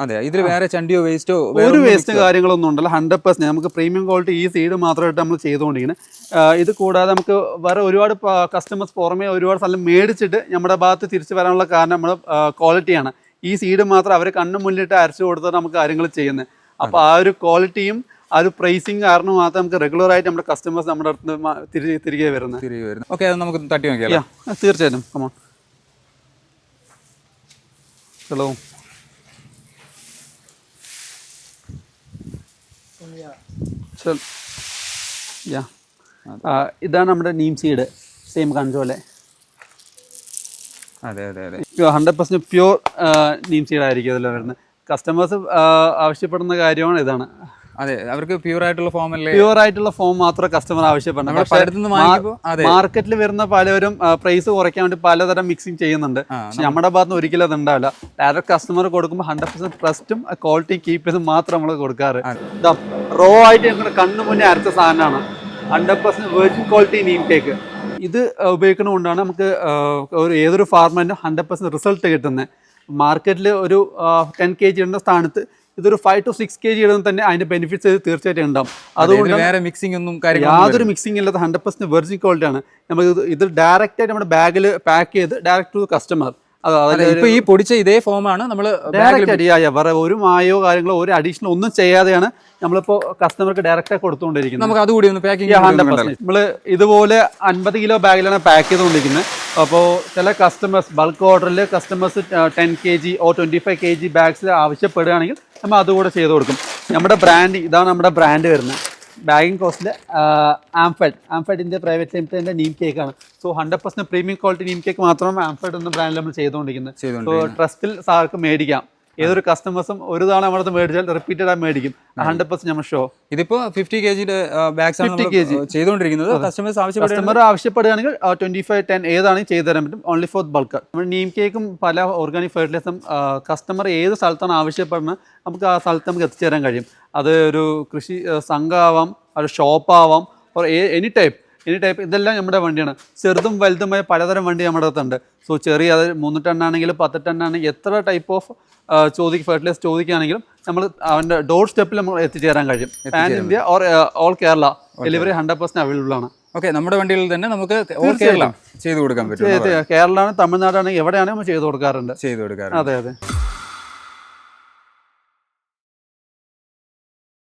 Speaker 1: അതെ ഇതിൽ വേറെ ചണ്ടിയോ വേസ്റ്റോ
Speaker 2: ഒരു വേസ്റ്റ് കാര്യങ്ങളൊന്നും ഉണ്ടല്ലോ. ഹൺഡ്രഡ് പെർസെന്റ് നമുക്ക് പ്രീമിയം ക്വാളിറ്റി ഈ സീഡ് മാത്രമായിട്ട് നമ്മൾ ചെയ്തുകൊണ്ടിരിക്കുന്നത് ഇത് കൂടാതെ നമുക്ക് വേറെ ഒരുപാട് കസ്റ്റമേഴ്സ് പുറമേ ഒരുപാട് സ്ഥലം മേടിച്ചിട്ട് നമ്മുടെ ഭാഗത്ത് തിരിച്ചു വരാനുള്ള കാരണം നമ്മൾ ക്വാളിറ്റിയാണ് ഈ സീഡ് മാത്രം അവർ കണ്ണു മുന്നിലിട്ട് അരച്ചു കൊടുത്ത് നമുക്ക് കാര്യങ്ങൾ ചെയ്യുന്നത്. അപ്പോൾ ആ ഒരു ക്വാളിറ്റിയും ആ ഒരു പ്രൈസിങ് കാരണം മാത്രം നമുക്ക് റെഗുലർ ആയിട്ട് നമ്മുടെ കസ്റ്റമേഴ്സ് നമ്മുടെ അടുത്ത് തിരികെ തിരികെ വരുന്നത്.
Speaker 1: തിരികെ വരുന്നത്. ഓക്കെ അത് നമുക്ക് തട്ടി നോക്കിയാലോ?
Speaker 2: തീർച്ചയായിട്ടും. കമോൺ ഹലോ ചൽ യാ ഇതാണ് നമ്മുടെ നീം സീഡ് സെയിം കൺസോലെ
Speaker 1: അതെ അതെ അതെ.
Speaker 2: Hundred percent pure neem seed ആയിരിക്കും ഇതിൽ വരുന്നത്. കസ്റ്റമേഴ്സ് ആവശ്യപ്പെടുന്ന കാര്യമാണ് ഇതാണ്.
Speaker 1: അതെ അവർക്ക് പ്യൂർ ആയിട്ടുള്ള ഫോം അല്ലേ
Speaker 2: പ്യൂർ ആയിട്ടുള്ള ഫോം മാത്രം കസ്റ്റമർ
Speaker 1: ആവശ്യപ്പെടുന്നു
Speaker 2: മാർക്കറ്റിൽ വരുന്ന പലവരും പ്രൈസ് കുറയ്ക്കാൻ വേണ്ടി പലതരം മിക്സിങ് ചെയ്യുന്നുണ്ട്. പക്ഷെ നമ്മുടെ ഭാഗത്ത് ഒരിക്കലും അത് ഉണ്ടാവില്ല. ഡയറക്റ്റ് കസ്റ്റമർ കൊടുക്കുമ്പോൾ ഹൺഡ്രഡ് പെർസെന്റ് ട്രസ്റ്റും ക്വാളിറ്റി കീപ്പ് ചെയ്ത് മാത്രം നമ്മൾ കൊടുക്കാറ്. റോ ആയിട്ട് ഞങ്ങളുടെ കണ്ണു മുന്നേ അരച്ച സാധനമാണ്. Hundred percent virgin quality neem cake ഇത് ഉപയോഗിക്കുന്നതുകൊണ്ടാണ് നമുക്ക് ഒരു ഏതൊരു ഫാർമറിനും ഹൺഡ്രഡ് പെർസെന്റ് റിസൾട്ട് കിട്ടുന്നത് മാർക്കറ്റിൽ ഒരു ടെൻ കെ ജി ഉള്ള സ്ഥാനത്ത് ഇതൊരു five to six K G ഇടുന്ന തന്നെ അതിന്റെ ബെനിഫിറ്റ്സ് തീർച്ചയായിട്ടും ഉണ്ടാവും. അതുകൊണ്ട്
Speaker 1: വേറെ മിക്സിംഗ് ഒന്നും
Speaker 2: യാതൊരു മിക്സിംഗ് ഇല്ലാത്ത ഹൺഡ്രഡ് പെർസെന്റ് വെർജിൻ ക്വാളിറ്റി ആണ്. നമ്മൾ ഇത് ഡയറക്റ്റ് ആയിട്ട് നമ്മുടെ ബാഗിൽ പാക്ക് ചെയ്ത് ഡയറക്റ്റ് ടു കസ്റ്റമർ
Speaker 1: ഇപ്പൊ ഈ പൊടിച്ച ഇതേ ഫോമാണ് നമ്മൾ
Speaker 2: വേറെ ഒരു മായോ കാര്യങ്ങളോ ഒരു അഡീഷണൽ ഒന്നും ചെയ്യാതെയാണ് നമ്മളിപ്പോ കസ്റ്റമർക്ക് ഡയറക്റ്റ് ആയി കൊടുത്തുകൊണ്ടിരിക്കുന്നത്.
Speaker 1: നമുക്ക് അതുകൂടി ഒന്ന് പാക്കിംഗ്
Speaker 2: നമ്മൾ ഇതുപോലെ അൻപത് കിലോ ബാഗിലാണ് പാക്ക് ചെയ്തുകൊണ്ടിരിക്കുന്നത്. അപ്പോൾ ചില കസ്റ്റമേഴ്സ് ബൾക്ക് ഓർഡറിൽ customers ten K G or twenty five K G bags ആവശ്യപ്പെടുകയാണെങ്കിൽ നമ്മൾ അതുകൂടെ ചെയ്തു കൊടുക്കും. നമ്മുടെ ബ്രാൻഡ് ഇതാണ് നമ്മുടെ ബ്രാൻഡ് വരുന്നത്. ബാഗിങ് കോസ്റ്റിൽ ആംഫെഡ് ആംഫെഡിന്റെ പ്രൈവറ്റ് ലിമിറ്റഡിന്റെ നീം ആണ്. So hundred percent premium quality neem cake മാത്രം ആംഫെഡ് എന്ന ബ്രാൻഡിൽ നമ്മൾ ചെയ്തുകൊണ്ടിരിക്കുന്നത് സോ. ട്രസ്റ്റിൽ സാർക്ക് മേടിക്കാം. ഏതൊരു കസ്റ്റമേഴ്സും ഒരു തവണ നമ്മുടെ മേടിച്ചാൽ റിപ്പീറ്റഡ് ആയി മേടിക്കും. ഹൺഡ്രഡ് പെർസെന്റ് നമ്മൾ ഷോ
Speaker 1: ഇതിപ്പോ ഫിഫ്റ്റി കെ ജിയുടെ ബാഗ്സ്
Speaker 2: 50 kg.
Speaker 1: നമ്മൾ ചെയ്തുകൊണ്ടിരിക്കുന്നത്. കസ്റ്റമേഴ്സ്
Speaker 2: കസ്റ്റമർ ആവശ്യപ്പെടുകയാണെങ്കിൽ ട്വന്റി ഫൈവ് ടെൻ ഏതാണെങ്കിൽ ചെയ്തു തരാൻ പറ്റും? ഓൺലി ഫോർ ബൾക്ക് നമ്മൾ നീം കേക്കും പല ഓർഗാനിക് ഫെർട്ടിലൈസും കസ്റ്റമർ ഏത് സ്ഥലത്താണ് ആവശ്യപ്പെടുന്നത് നമുക്ക് ആ സ്ഥലത്ത് നമുക്ക് എത്തിച്ചേരാൻ കഴിയും. അത് ഒരു കൃഷി സംഘമാവാം ഒരു ഷോപ്പാവാം or any type any type ഇതെല്ലാം നമ്മുടെ വണ്ടിയാണ്. ചെറുതും വലുതുമായ പലതരം വണ്ടി നമ്മുടെ അടുത്തുണ്ട്. സോ ചെറിയ അത് മൂന്ന് ടണ്ണാണെങ്കിലും പത്ത് ടണ്ണാണെങ്കിൽ എത്ര ടൈപ്പ് ഓഫ് ചോദിക്ക് ഫെർട്ടിലൈസ് ചോദിക്കുകയാണെങ്കിലും നമ്മൾ അവന്റെ ഡോർ സ്റ്റെപ്പിൽ നമ്മൾ എത്തിച്ചേരാൻ കഴിയും. Pan India or all Kerala delivery hundred percent available ആണ്.
Speaker 1: ഓക്കെ നമ്മുടെ വണ്ടിയിൽ തന്നെ നമുക്ക് ഓൾ കേരള ചെയ്തു കൊടുക്കാൻ പറ്റും.
Speaker 2: കേരളമാണ് തമിഴ്നാടാണ് എവിടെയാണെങ്കിൽ നമ്മൾ ചെയ്തു കൊടുക്കാറുണ്ട്.
Speaker 1: ചെയ്തു കൊടുക്കാറുണ്ട്.
Speaker 2: അതെ അതെ.